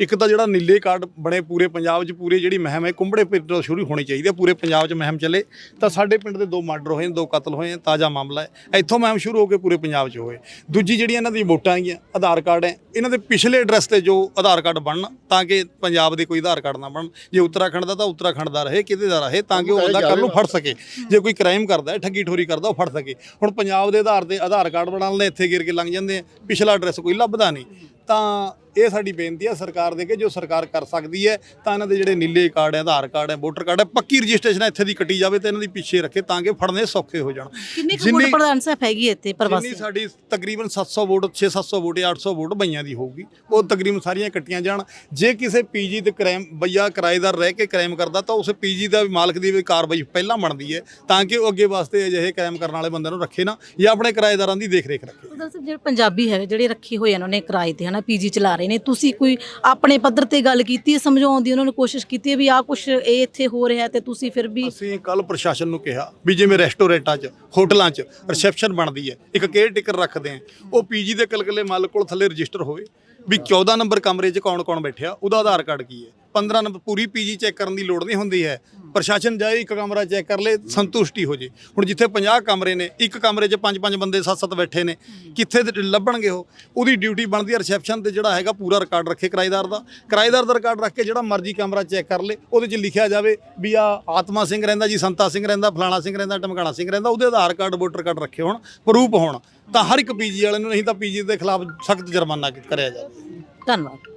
ਇੱਕ ਤਾਂ ਜਿਹੜਾ ਨੀਲੇ ਕਾਰਡ ਬਣੇ ਪੂਰੇ ਪੰਜਾਬ 'ਚ ਪੂਰੇ ਜਿਹੜੀ ਮਹਿਮ ਹੈ ਕੁੰਬੜੇ ਪਿੰਡ ਤੋਂ ਸ਼ੁਰੂ ਹੋਣੀ ਚਾਹੀਦੀ ਹੈ ਪੂਰੇ ਪੰਜਾਬ 'ਚ ਮਹਿਮ ਚੱਲੇ। ਤਾਂ ਸਾਡੇ ਪਿੰਡ ਦੇ ਦੋ ਮਰਡਰ ਹੋਏ ਨੇ ਦੋ ਕਤਲ ਹੋਏ ਨੇ ਤਾਜ਼ਾ ਮਾਮਲਾ ਹੈ। ਇੱਥੋਂ ਮਹਿਮ ਸ਼ੁਰੂ ਹੋ ਕੇ ਪੂਰੇ ਪੰਜਾਬ 'ਚ ਹੋਏ। ਦੂਜੀ ਜਿਹੜੀ ਇਹਨਾਂ ਦੀ ਵੋਟਾਂ ਹੈਗੀਆਂ ਆਧਾਰ ਕਾਰਡ ਹੈ ਇਹਨਾਂ ਦੇ ਪਿਛਲੇ ਐਡਰੈਸ ਤੇ ਜੋ ਆਧਾਰ ਕਾਰਡ ਬਣਨ ਤਾਂ ਕਿ ਪੰਜਾਬ ਦੇ ਕੋਈ ਆਧਾਰ ਕਾਰਡ ਨਾ ਬਣਨ। ਜੇ ਉੱਤਰਾਖੰਡ ਦਾ ਤਾਂ ਉੱਤਰਾਖੰਡ ਦਾ ਰਹੇ ਕਿਤੇ ਦਾ ਰਹੇ ਤਾਂ ਕਿ ਉਹ ਬੰਦਾ ਕੱਲ ਨੂੰ ਫੜ ਸਕੇ। ਜੇ ਕੋਈ ਕ੍ਰਾਈਮ ਕਰਦਾ ਹੈ ਠੱਗੀ ਠੋਰੀ ਕਰਦਾ ਉਹ ਫੜ ਸਕੇ। ਹੁਣ ਪੰਜਾਬ ਦੇ ਆਧਾਰ ਤੇ ਆਧਾਰ ਕਾਰਡ ਬਣਾਉਣ ਲਈ ਇੱਥੇ ਗਿਰ ਕੇ ਲੰਘ ਜਾਂਦੇ ਆ। ਪਿਛਲਾ ਐਡਰੈਸ ਕੋਈ ਲੱਭਦਾ ਨਹੀਂ। ਤਾਂ ਇਹ ਸਾਡੀ ਬੇਨਤੀ ਹੈ ਸਰਕਾਰ ਦੇ ਕਿ ਜੋ ਸਰਕਾਰ ਕਰ ਸਕਦੀ ਹੈ ਤਾਂ ਇਹਨਾਂ ਦੇ ਜਿਹੜੇ ਨੀਲੇ ਕਾਰਡ ਹੈ ਆਧਾਰ ਕਾਰਡ ਹੈ ਵੋਟਰ ਕਾਰਡ ਹੈ ਪੱਕੀ ਰਜਿਸਟ੍ਰੇਸ਼ਨ ਇੱਥੇ ਦੀ ਕੱਟੀ ਜਾਵੇ ਤੇ ਇਹਨਾਂ ਦੀ ਪਿੱਛੇ ਰੱਖੇ ਤਾਂ ਕਿ ਫੜਨੇ ਸੌਖੇ ਹੋ ਜਾਣ। ਕਿੰਨੀ ਵੋਟ ਪ੍ਰਧਾਨ ਸਾਹਿਬ ਹੈਗੀ ਇੱਥੇ ਜਿੰਨੀ ਪ੍ਰਵਾਸੀ? ਸਾਡੀ ਤਕਰੀਬਨ 700 ਵੋਟ 6-700 ਵੋਟ ਜਾਂ 800 ਵੋਟ ਬਈਆਂ ਦੀ ਹੋਊਗੀ ਉਹ ਤਕਰੀਬਨ ਸਾਰੀਆਂ ਕੱਟੀਆਂ ਜਾਣ। ਜੇ ਕਿਸੇ ਪੀਜੀ ਤੇ ਕ੍ਰਾਈਮ ਬਈਆ ਕਿਰਾਏਦਾਰ ਰਹਿ ਕੇ ਕ੍ਰਾਈਮ ਕਰਦਾ ਤਾਂ ਉਸ ਪੀਜੀ ਦਾ ਵੀ ਮਾਲਕ ਦੀ ਵੀ ਕਾਰਵਾਈ ਪਹਿਲਾਂ ਬਣਦੀ ਹੈ ਤਾਂ ਕਿ ਉਹ ਅੱਗੇ ਵਾਸਤੇ ਅਜਿਹੇ ਕ੍ਰਾਈਮ ਕਰਨ ਵਾਲੇ ਬੰਦਿਆਂ ਨੂੰ ਰੱਖੇ ਨਾ ਜਾਂ ਆਪਣੇ ਕਿਰਾਏਦਾਰਾਂ ਦੀ ਦੇਖ ਰੇਖ। ਰੱਖੇ ਜਿਹੜੇ ਪੰਜਾਬੀ ਹੈਗੇ ਜਿਹੜੇ ਰੱਖੇ ਹੋਏ ਇਹਨਾਂ ਨੇ ਕਿਰਾਏ ਤੇ ਹਨਾ ਪੀਜੀ ਚਲਾ ਰਹੇ ਨੇ। ਤੁਸੀਂ ਕੋਈ ਆਪਣੇ ਪੱਧਰ ਤੇ ਗੱਲ ਕੀਤੀ ਹੈ, ਸਮਝਾਉਣ ਦੀ ਉਹਨਾਂ ਨੂੰ ਕੋਸ਼ਿਸ਼ ਕੀਤੀ ਹੈ ਵੀ ਆਹ ਕੁਝ ਇਹ ਇੱਥੇ ਹੋ ਰਿਹਾ ਤੇ ਤੁਸੀਂ ਫਿਰ ਵੀ ਅਸੀਂ ਕੱਲ ਪ੍ਰਸ਼ਾਸਨ ਨੂੰ ਕਿਹਾ ਵੀ ਜਿਵੇਂ ਰੈਸਟੋਰੈਂਟਾਂ 'ਚ, ਹੋਟਲਾਂ 'ਚ ਰਿਸੈਪਸ਼ਨ ਬਣਦੀ ਹੈ, ਇੱਕ ਕੇਅਰ ਟੇਕਰ ਰੱਖਦੇ ਆ ਉਹ ਪੀਜੀ ਦੇ ਕਲਕਲੇ ਮਾਲਕ ਕੋਲ ਥੱਲੇ ਰਜਿਸਟਰ ਹੋਵੇ ਵੀ 14 ਨੰਬਰ ਕਮਰੇ 'ਚ ਕੌਣ-ਕੌਣ ਬੈਠਿਆ, ਉਹਦਾ ਆਧਾਰ ਕਾਰਡ ਕੀ ਹੈ? 15 ਨੰਬਰ ਪੂਰੀ ਪੀਜੀ ਚੈੱਕ ਕਰਨ ਦੀ ਲੋੜ ਨਹੀਂ ਹੁੰਦੀ ਹੈ। ਪ੍ਰਸ਼ਾਸਨ ਜਾਏ, ਇੱਕ ਕਮਰਾ ਚੈੱਕ ਕਰ ਲੇ, ਸੰਤੁਸ਼ਟੀ ਹੋ ਜੇ। ਹੁਣ ਜਿੱਥੇ 50 ਕਮਰੇ ਨੇ, ਇੱਕ ਕਮਰੇ 'ਚ ਪੰਜ ਪੰਜ ਬੰਦੇ ਸੱਤ ਸੱਤ ਬੈਠੇ ਨੇ, ਕਿੱਥੇ ਲੱਭਣਗੇ ਉਹ? ਉਹਦੀ ਡਿਊਟੀ ਬਣਦੀ ਹੈ ਰਿਸੈਪਸ਼ਨ ਤੇ ਜਿਹੜਾ ਹੈਗਾ ਪੂਰਾ ਰਿਕਾਰਡ ਰੱਖੇ ਕਿਰਾਏਦਾਰ ਦਾ। ਕਿਰਾਏਦਾਰ ਦਾ ਰਿਕਾਰਡ ਰੱਖ ਕੇ ਜਿਹੜਾ ਮਰਜ਼ੀ ਕਮਰਾ ਚੈੱਕ ਕਰ ਲੇ, ਉਹਦੇ 'ਚ ਲਿਖਿਆ ਜਾਵੇ ਵੀ ਆ ਆਤਮਾ ਸਿੰਘ ਰਹਿੰਦਾ ਜੀ, ਸੰਤਾ ਸਿੰਘ ਰਹਿੰਦਾ, ਫਲਾਣਾ ਸਿੰਘ ਰਹਿੰਦਾ ਟਮਕਾਣਾ ਸਿੰਘ ਰਹਿੰਦਾ, ਉਹਦੇ ਆਧਾਰ ਕਾਰਡ, ਵੋਟਰ ਕਾਰਡ ਰੱਖੇ ਹੋਣ, ਪ੍ਰੂਫ ਹੋਣ। ਤਾਂ ਹਰ ਇੱਕ ਪੀਜੀ ਵਾਲੇ ਨੂੰ ਨਹੀਂ ਤਾਂ ਪੀਜੀ ਦੇ ਖਿਲਾਫ ਸਖਤ ਜੁਰਮਾਨਾ ਕਰਿਆ ਜਾਵੇ। ਧੰਨਵਾਦ।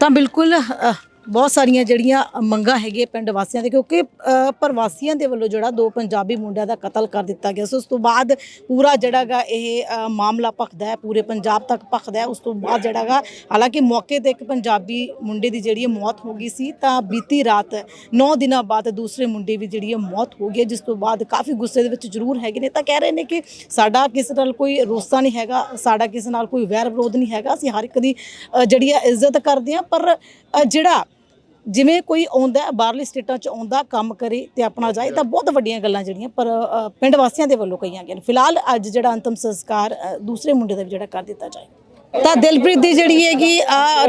ਤਾਂ ਬਿਲਕੁਲ ਬਹੁਤ ਸਾਰੀਆਂ ਜਿਹੜੀਆਂ ਮੰਗਾਂ ਹੈਗੀਆਂ ਪਿੰਡ ਵਾਸੀਆਂ ਦੇ ਕਿਉਂਕਿ ਪ੍ਰਵਾਸੀਆਂ ਦੇ ਵੱਲੋਂ ਜਿਹੜਾ ਦੋ ਪੰਜਾਬੀ ਮੁੰਡਿਆਂ ਦਾ ਕਤਲ ਕਰ ਦਿੱਤਾ ਗਿਆ ਸੀ ਉਸ ਤੋਂ ਬਾਅਦ ਪੂਰਾ ਜਿਹੜਾਗਾ ਇਹ ਮਾਮਲਾ ਭਖਦਾ ਹੈ ਪੂਰੇ ਪੰਜਾਬ ਤੱਕ ਭਖਦਾ ਹੈ ਉਸ ਤੋਂ ਬਾਅਦ ਜਿਹੜਾਗਾ ਹਾਲਾਂਕਿ ਮੌਕੇ ਤੇ ਇੱਕ ਪੰਜਾਬੀ ਮੁੰਡੇ ਦੀ ਜਿਹੜੀ ਮੌਤ ਹੋ ਗਈ ਸੀ ਤਾਂ ਬੀਤੀ ਰਾਤ 9 ਦਿਨਾਂ ਬਾਅਦ ਦੂਸਰੇ ਮੁੰਡੇ ਵੀ ਜਿਹੜੀ ਹੈ ਮੌਤ ਹੋ ਗਈ ਹੈ, ਜਿਸ ਤੋਂ ਬਾਅਦ ਕਾਫੀ ਗੁੱਸੇ ਦੇ ਵਿੱਚ ਜ਼ਰੂਰ ਹੈਗੇ ਨੇ ਤਾਂ ਕਹਿ ਰਹੇ ਨੇ ਕਿ ਸਾਡਾ ਕਿਸੇ ਨਾਲ ਕੋਈ ਰੋਸਾ ਨਹੀਂ ਹੈਗਾ ਸਾਡਾ ਕਿਸੇ ਨਾਲ ਕੋਈ ਵੈਰ ਵਿਰੋਧ ਨਹੀਂ ਹੈਗਾ ਅਸੀਂ ਹਰ ਇੱਕ ਦੀ ਜਿਹੜੀ ਹੈ ਇੱਜ਼ਤ ਕਰਦੇ ਹਾਂ ਪਰ ਜਿਹੜਾ ਜਿਵੇਂ ਕੋਈ ਆਉਂਦਾ, ਬਾਹਰਲੀ ਸਟੇਟਾਂ 'ਚ ਆਉਂਦਾ, ਕੰਮ ਕਰੇ ਤੇ ਆਪਣਾ ਜਾਏ, ਤਾਂ ਬਹੁਤ ਵੱਡੀਆਂ ਗੱਲਾਂ ਜਿਹੜੀਆਂ, ਪਰ ਪਿੰਡ ਵਾਸੀਆਂ ਦੇ ਵੱਲੋਂ ਕਹੀਆਂ ਗਈਆਂ ਨੇ। ਫਿਲਹਾਲ ਅੱਜ ਜਿਹੜਾ ਅੰਤਮ ਸੰਸਕਾਰ ਦੂਸਰੇ ਮੁੰਡੇ ਦਾ ਵੀ ਜਿਹੜਾ ਕਰ ਦਿੱਤਾ ਜਾਏ। ਤਾਂ ਦਿਲਪ੍ਰੀਤ ਦੀ ਜਿਹੜੀ ਹੈਗੀ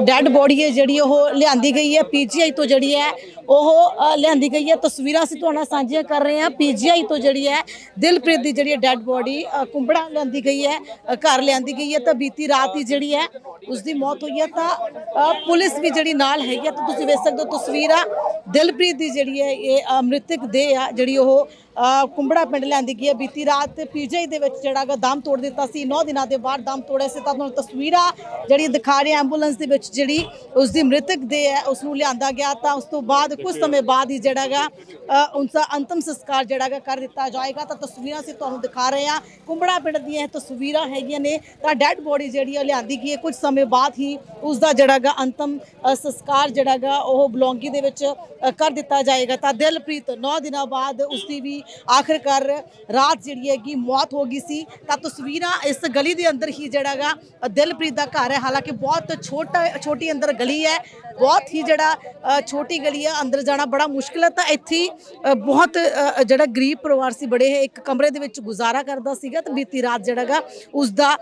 ਡੈੱਡ ਬੋਡੀ ਹੈ ਜਿਹੜੀ ਉਹ ਲਿਆਂਦੀ ਗਈ ਹੈ ਪੀਜੀਆਈ ਤੋਂ ਜਿਹੜੀ ਹੈ, ਉਹ ਲਿਆਂਦੀ ਗਈ ਹੈ। ਤਸਵੀਰਾਂ ਅਸੀਂ ਤੁਹਾਡੇ ਨਾਲ ਸਾਂਝੀਆਂ ਕਰ ਰਹੇ ਹਾਂ। ਪੀਜੀਆਈ ਤੋਂ ਜਿਹੜੀ ਹੈ, ਦਿਲਪ੍ਰੀਤ ਦੀ ਜਿਹੜੀ ਡੈੱਡ ਬੋਡੀ ਕੁੰਬੜਾ ਲਿਆਂਦੀ ਗਈ ਹੈ ਘਰ ਲਿਆਂਦੀ ਗਈ ਹੈ। ਤਾਂ ਬੀਤੀ ਰਾਤ ਹੀ ਜਿਹੜੀ ਹੈ ਉਸ ਦੀ ਮੌਤ ਹੋਈ ਹੈ। ਤਾਂ ਪੁਲਿਸ ਵੀ ਜਿਹੜੀ ਨਾਲ ਹੈਗੀ ਹੈ, ਤਾਂ ਤੁਸੀਂ ਵੇਖ ਸਕਦੇ ਹੋ ਤਸਵੀਰਾਂ ਦਿਲਪ੍ਰੀਤ ਦੀ ਜਿਹੜੀ ਹੈ, ਇਹ ਮ੍ਰਿਤਕ ਦੇਹ ਆ, ਜਿਹੜੀ ਉਹ ਕੁੰਬੜਾ ਪਿੰਡ ਲਿਆਂਦੀ ਗਈ ਹੈ ਬੀਤੀ ਰਾਤ ਪੀਜੀਆਈ ਦੇ ਵਿੱਚ ਜਿਹੜਾ ਗਾ ਦਮ ਤੋੜ ਦਿੱਤਾ ਸੀ। 9 ਦਿਨਾਂ ਦੇ ਬਾਅਦ ਦਮ ਤੋੜਿਆ ਸੀ। ਤਾਂ ਤੁਹਾਨੂੰ ਤਸਵੀਰਾਂ ਜਿਹੜੀ ਦਿਖਾ ਰਹੇ ਐਂਬੂਲੈਂਸ ਦੇ ਵਿੱਚ ਜਿਹੜੀ ਉਸ ਦੀ ਮ੍ਰਿਤਕ ਦੇ ਹੈ ਉਸ ਨੂੰ ਲਿਆਂਦਾ ਗਿਆ। ਤਾਂ ਉਸ ਤੋਂ ਬਾਅਦ ਕੁਝ ਸਮੇਂ ਬਾਅਦ ਹੀ ਜਿਹੜਾ ਗਾ ਅ, ਉਸ ਦਾ ਅੰਤਮ ਸੰਸਕਾਰ ਜਿਹੜਾ ਗਾ ਕਰ ਦਿੱਤਾ ਜਾਏਗਾ। ਤਾਂ ਤਸਵੀਰਾਂ ਅਸੀਂ ਤੁਹਾਨੂੰ ਦਿਖਾ ਰਹੇ ਹਾਂ। ਕੁੰਬੜਾ ਪਿੰਡ ਦੀਆਂ ਇਹ ਤਸਵੀਰਾਂ ਹੈਗੀਆਂ ਨੇ। ਤਾਂ ਡੈੱਡ ਬੋਡੀ ਜਿਹੜੀ ਹੈ ਲਿਆਂਦੀ ਗਈ ਹੈ। ਕੁਝ ਸਮੇਂ ਬਾਅਦ ਹੀ ਉਸ ਦਾ ਜਿਹੜਾ ਗਾ ਅੰਤਮ ਸੰਸਕਾਰ ਜਿਹੜਾ ਗਾ ਉਹ ਬਲੌਂਗੀ ਦੇ ਵਿੱਚ ਕਰ ਦਿੱਤਾ ਜਾਏਗਾ। ਤਾਂ ਦਿਲਪ੍ਰੀਤ 9 ਦਿਨਾਂ ਬਾਅਦ ਉਸ ਦੀ ਵੀ ਆਖਿਰਕਾਰ ਰਾਤ ਜਿਹੜੀ ਹੈਗੀ ਮੌਤ ਹੋ ਗਈ ਸੀ। ਤਾਂ ਤਸਵੀਰਾਂ ਇਸ ਗਲੀ ਦੇ ਅੰਦਰ ਹੀ ਜਿਹੜਾ ਗਾ ਦਿਲਪ੍ਰੀਤ ਦਾ ਘਰ ਹੈ। ਹਾਲਾਂਕਿ ਬਹੁਤ ਛੋਟਾ, ਛੋਟੀ ਅੰਦਰ ਗਲੀ ਹੈ। ਬਹੁਤ ਹੀ ਜਿਹੜਾ ਛੋਟੀ ਗਲੀ ਹੈ। ਅੰਦਰ ਜਾਣਾ ਬੜਾ ਮੁਸ਼ਕਿਲ ਹੈ। ਤਾਂ ਇੱਥੇ ਬਹੁਤ ਜਿਹੜਾ ਗਰੀਬ ਪਰਿਵਾਰ ਸੀ, ਬੜੇ ਇੱਕ ਕਮਰੇ ਦੇ ਵਿੱਚ ਗੁਜ਼ਾਰਾ ਕਰਦਾ ਸੀਗਾ। ਤੇ ਬੀਤੀ ਰਾਤ ਜਿਹੜਾ ਗਾ ਉਸ ਦਾ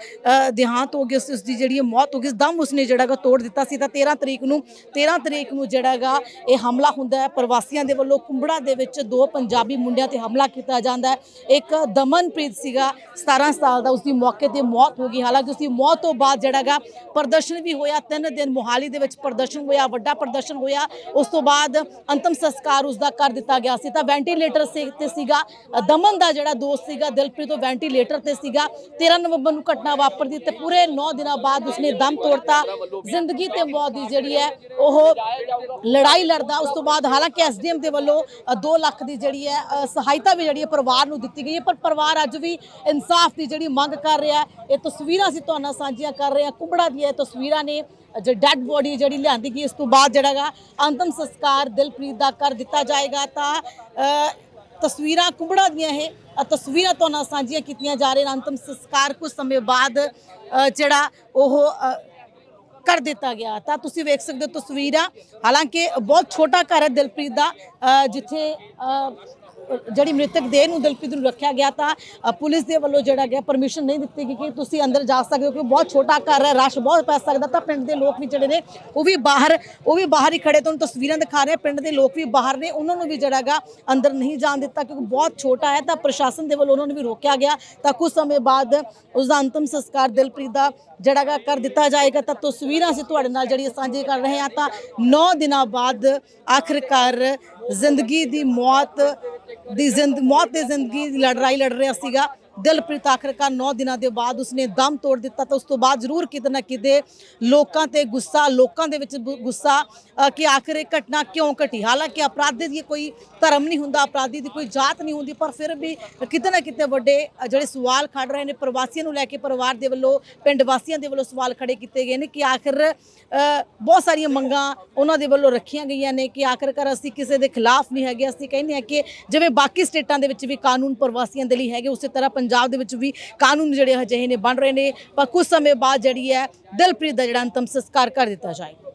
ਦੇਹਾਂਤ ਹੋ ਗਿਆ ਸੀ। ਉਸ ਦੀ ਜਿਹੜੀ ਮੌਤ ਹੋ ਗਈ, ਦਮ ਉਸਨੇ ਜਿਹੜਾ ਗਾ ਤੋੜ ਦਿੱਤਾ ਸੀ। ਤਾਂ 13 ਤਰੀਕ ਨੂੰ 13 ਤਰੀਕ ਨੂੰ ਜਿਹੜਾ ਗਾ ਇਹ ਹਮਲਾ ਹੁੰਦਾ ਹੈ। ਪ੍ਰਵਾਸੀਆਂ ਦੇ ਵੱਲੋਂ ਕੁੰਬੜਾ ਦੇ ਵਿੱਚ ਦੋ ਪੰਜਾਬੀ ਮੁੰਡਿਆਂ ਤੇ ਹਮਲਾ ਕੀਤਾ ਜਾਂਦਾ ਹੈ। ਇੱਕ ਦਮਨਪ੍ਰੀਤ ਸੀਗਾ 17 ਸਾਲ ਦਾ, ਉਸਦੀ ਮੌਕੇ ਤੇ ਮੌਤ ਹੋ ਗਈ। ਹਾਲਾਂਕਿ ਉਸ ਮੌਤ ਤੋਂ ਬਾਅਦ ਜਿਹੜਾ ਪ੍ਰਦਰਸ਼ਨ ਵੀ ਹੋਇਆ। ਤਿੰਨ ਦਿਨ ਮੋਹਾਲੀ ਦੇ ਵਿੱਚ ਪ੍ਰਦਰਸ਼ਨ ਹੋਇਆ, ਵੱਡਾ ਪ੍ਰਦਰਸ਼ਨ ਹੋਇਆ। ਉਸ ਤੋਂ ਬਾਅਦ ਅੰਤਮ ਸੰਸਕਾਰ ਉਸ ਕਰ ਦਿੱਤਾ ਗਿਆ ਸੀ। ਤਾਂ ਵੈਂਟੀਲੇਟਰ ਤੇ ਸੀਗਾ, ਦਮਨ ਦਾ ਜਿਹੜਾ ਦੋਸਤ ਸੀਗਾ, ਦਿਲਪ੍ਰੀਤ, ਉਹ ਵੈਂਟੀਲੇਟਰ ਤੇ ਸੀਗਾ। 13 ਨਵੰਬਰ ਨੂੰ ਘਟਨਾ ਵਾਪਰਦੀ ਤੇ ਪੂਰੇ 9 ਦਿਨਾਂ ਬਾਅਦ ਉਸਨੇ ਦਮ ਤੋੜਤਾ। ਜ਼ਿੰਦਗੀ ਤੇ ਮੌਤ ਦੀ ਜਿਹੜੀ ਹੈ, ਉਹ ਲੜਾਈ ਲੜਦਾ। ਉਸ ਤੋਂ ਬਾਅਦ ਹਾਲਾਂਕਿ ਐਸਡੀਐਮ ਦੇ ਵੱਲੋਂ 2 ਲੱਖ ਦੀ ਜਿਹੜੀ ਹੈ ਸਹਾਇਤਾ ਸਹਾਇਤਾ ਵੀ ਜਿਹੜੀ ਹੈ ਪਰਿਵਾਰ ਨੂੰ ਦਿੱਤੀ ਗਈ ਹੈ ਪਰ ਪਰਿਵਾਰ ਅੱਜ ਵੀ ਇਨਸਾਫ ਦੀ ਜਿਹੜੀ ਮੰਗ ਕਰ ਰਿਹਾ ਇਹ ਤਸਵੀਰਾਂ ਅਸੀਂ ਤੁਹਾਨੂੰ ਸਾਂਝੀਆਂ ਕਰ ਰਹੇ ਹਾਂ। ਕੁੰਬੜਾ ਦੀਆਂ ਤਸਵੀਰਾਂ ਨੇ ਜੇ ਡੈੱਡ ਬੋਡੀ ਜਿਹੜੀ ਲਿਆਂਦੀ ਗਈ ਇਸ ਤੋਂ ਬਾਅਦ ਜਿਹੜਾ ਗਾ ਅੰਤਮ ਸੰਸਕਾਰ ਦਿਲਪ੍ਰੀਤ ਦਾ ਕਰ ਦਿੱਤਾ ਜਾਏਗਾ। ਤਾਂ ਤਸਵੀਰਾਂ ਕੁੰਬੜਾ ਦੀਆਂ ਇਹ ਤਸਵੀਰਾਂ ਤੁਹਾਨੂੰ ਸਾਂਝੀਆਂ ਕੀਤੀਆਂ ਜਾ ਰਹੀਆਂ ਅੰਤਮ ਸੰਸਕਾਰ ਕੁਝ ਸਮੇਂ ਬਾਅਦ ਜਿਹੜਾ ਉਹ ਕਰ ਦਿੱਤਾ ਗਿਆ। ਤਾਂ ਤੁਸੀਂ ਵੇਖ ਸਕਦੇ ਹੋ ਤਸਵੀਰਾਂ। ਹਾਲਾਂਕਿ ਬਹੁਤ ਛੋਟਾ ਘਰ ਹੈ ਦਿਲਪ੍ਰੀਤ ਦਾ ਅ, ਜਿੱਥੇ ਜਿਹੜੀ ਮ੍ਰਿਤਕ ਦੇਹ ਨੂੰ ਦਿਲਪ੍ਰੀਤ ਨੂੰ ਰੱਖਿਆ ਗਿਆ ਤਾਂ ਪੁਲਿਸ ਦੇ ਵੱਲੋਂ ਜਿਹੜਾ ਗਿਆ ਪਰਮਿਸ਼ਨ ਨਹੀਂ ਦਿੱਤੀ ਗਈ ਕਿ ਤੁਸੀਂ ਅੰਦਰ ਜਾ ਸਕਦੇ ਹੋ ਕਿਉਂਕਿ ਬਹੁਤ ਛੋਟਾ ਘਰ ਹੈ, ਰਸ਼ ਬਹੁਤ ਪੈ ਸਕਦਾ ਤਾਂ ਪਿੰਡ ਦੇ ਲੋਕ ਵੀ ਜਿਹੜੇ ਨੇ, ਉਹ ਵੀ ਬਾਹਰ, ਉਹ ਵੀ ਬਾਹਰ ਹੀ ਖੜੇ ਤੁਹਾਨੂੰ ਤਸਵੀਰਾਂ ਦਿਖਾ ਰਹੇ ਪਿੰਡ ਦੇ ਲੋਕ ਵੀ ਬਾਹਰ ਨੇ, ਉਹਨਾਂ ਨੂੰ ਵੀ ਜਿਹੜਾ ਗਾ ਅੰਦਰ ਨਹੀਂ ਜਾਣ ਦਿੱਤਾ ਕਿਉਂਕਿ ਬਹੁਤ ਛੋਟਾ ਹੈ ਤਾਂ ਪ੍ਰਸ਼ਾਸਨ ਦੇ ਵੱਲੋਂ ਉਹਨਾਂ ਨੂੰ ਵੀ ਰੋਕਿਆ ਗਿਆ। ਤਾਂ ਕੁਝ ਸਮੇਂ ਬਾਅਦ ਉਸ ਦਾ ਅੰਤਮ ਸੰਸਕਾਰ ਦਿਲਪ੍ਰੀਤ ਦਾ ਜਿਹੜਾ ਗਾ ਕਰ ਦਿੱਤਾ ਜਾਏਗਾ। ਤਾਂ ਤਸਵੀਰਾਂ ਅਸੀਂ ਤੁਹਾਡੇ ਨਾਲ ਜਿਹੜੀ ਸਾਂਝੀ ਕਰ ਰਹੇ ਹਾਂ ਤਾਂ 9 ਦਿਨਾਂ ਬਾਅਦ ਆਖਿਰਕਾਰ ਜ਼ਿੰਦਗੀ ਦੀ ਮੌਤ ਦੀ ਜ਼ਿੰਦ ਮੌਤ ਦੀ ਜ਼ਿੰਦਗੀ ਦੀ ਲੜਾਈ ਲੜ ਰਿਹਾ ਸੀਗਾ। ਦਿਲਪ੍ਰੀਤ ਆਖਿਰਕਾਰ 9 ਦਿਨਾਂ ਦੇ ਬਾਅਦ ਉਸਨੇ ਦਮ ਤੋੜ ਦਿੱਤਾ ਤਾਂ ਉਸ ਤੋਂ ਬਾਅਦ ਜ਼ਰੂਰ ਕਿਤੇ ਨਾ ਕਿਤੇ ਲੋਕਾਂ ਤੇ ਗੁੱਸਾ, ਲੋਕਾਂ ਦੇ ਵਿੱਚ ਗੁ- ਗੁੱਸਾ ਕਿ ਆਖਿਰ ਇਹ ਘਟਨਾ ਕਿਉਂ ਘਟੀ? ਹਾਲਾਂਕਿ ਅਪਰਾਧੀ ਦੀ ਕੋਈ ਧਰਮ ਨਹੀਂ ਹੁੰਦਾ, ਅਪਰਾਧੀ ਦੀ ਕੋਈ ਜਾਤ ਨਹੀਂ ਹੁੰਦੀ, ਪਰ ਫਿਰ ਵੀ ਕਿਤੇ ਨਾ ਕਿਤੇ ਵੱਡੇ ਜਿਹੜੇ ਸਵਾਲ ਖੜ ਰਹੇ ਨੇ, ਪ੍ਰਵਾਸੀਆਂ ਨੂੰ ਲੈ ਕੇ ਪਰਿਵਾਰ ਦੇ ਵੱਲੋਂ, ਪਿੰਡ ਵਾਸੀਆਂ ਦੇ ਵੱਲੋਂ ਸਵਾਲ ਖੜੇ ਕੀਤੇ ਗਏ ਨੇ ਕਿ ਆਖਿਰ ਬਹੁਤ ਸਾਰੀਆਂ ਮੰਗਾਂ ਉਹਨਾਂ ਦੇ ਵੱਲੋਂ ਰੱਖੀਆਂ ਗਈਆਂ ਨੇ ਕਿ ਆਖਿਰਕਾਰ ਅਸੀਂ ਕਿਸੇ ਦੇ ਖਿਲਾਫ ਨਹੀਂ ਹੈਗੇ, ਅਸੀਂ ਕਹਿੰਦੇ ਹਾਂ ਕਿ ਜਿਵੇਂ ਬਾਕੀ ਸਟੇਟਾਂ ਦੇ ਵਿੱਚ ਵੀ ਕਾਨੂੰਨ ਪ੍ਰਵਾਸੀਆਂ ਦੇ ਲਈ ਹੈਗੇ, ਉਸੇ ਤਰ੍ਹਾਂ ਪੰਜਾਬ ਦੇ ਵਿੱਚ ਵੀ ਕਾਨੂੰਨ ਜਿਹੜੇ ਅਜਿਹੇ ਨੇ ਬਣ ਰਹੇ ਨੇ, ਪਰ ਕੁਝ ਸਮੇਂ ਬਾਅਦ ਜਿਹੜੀ ਹੈ ਦਿਲਪ੍ਰੀਤ ਦਾ ਜਿਹੜਾ ਅੰਤਮ ਸੰਸਕਾਰ ਕਰ ਦਿੱਤਾ ਜਾਏਗਾ।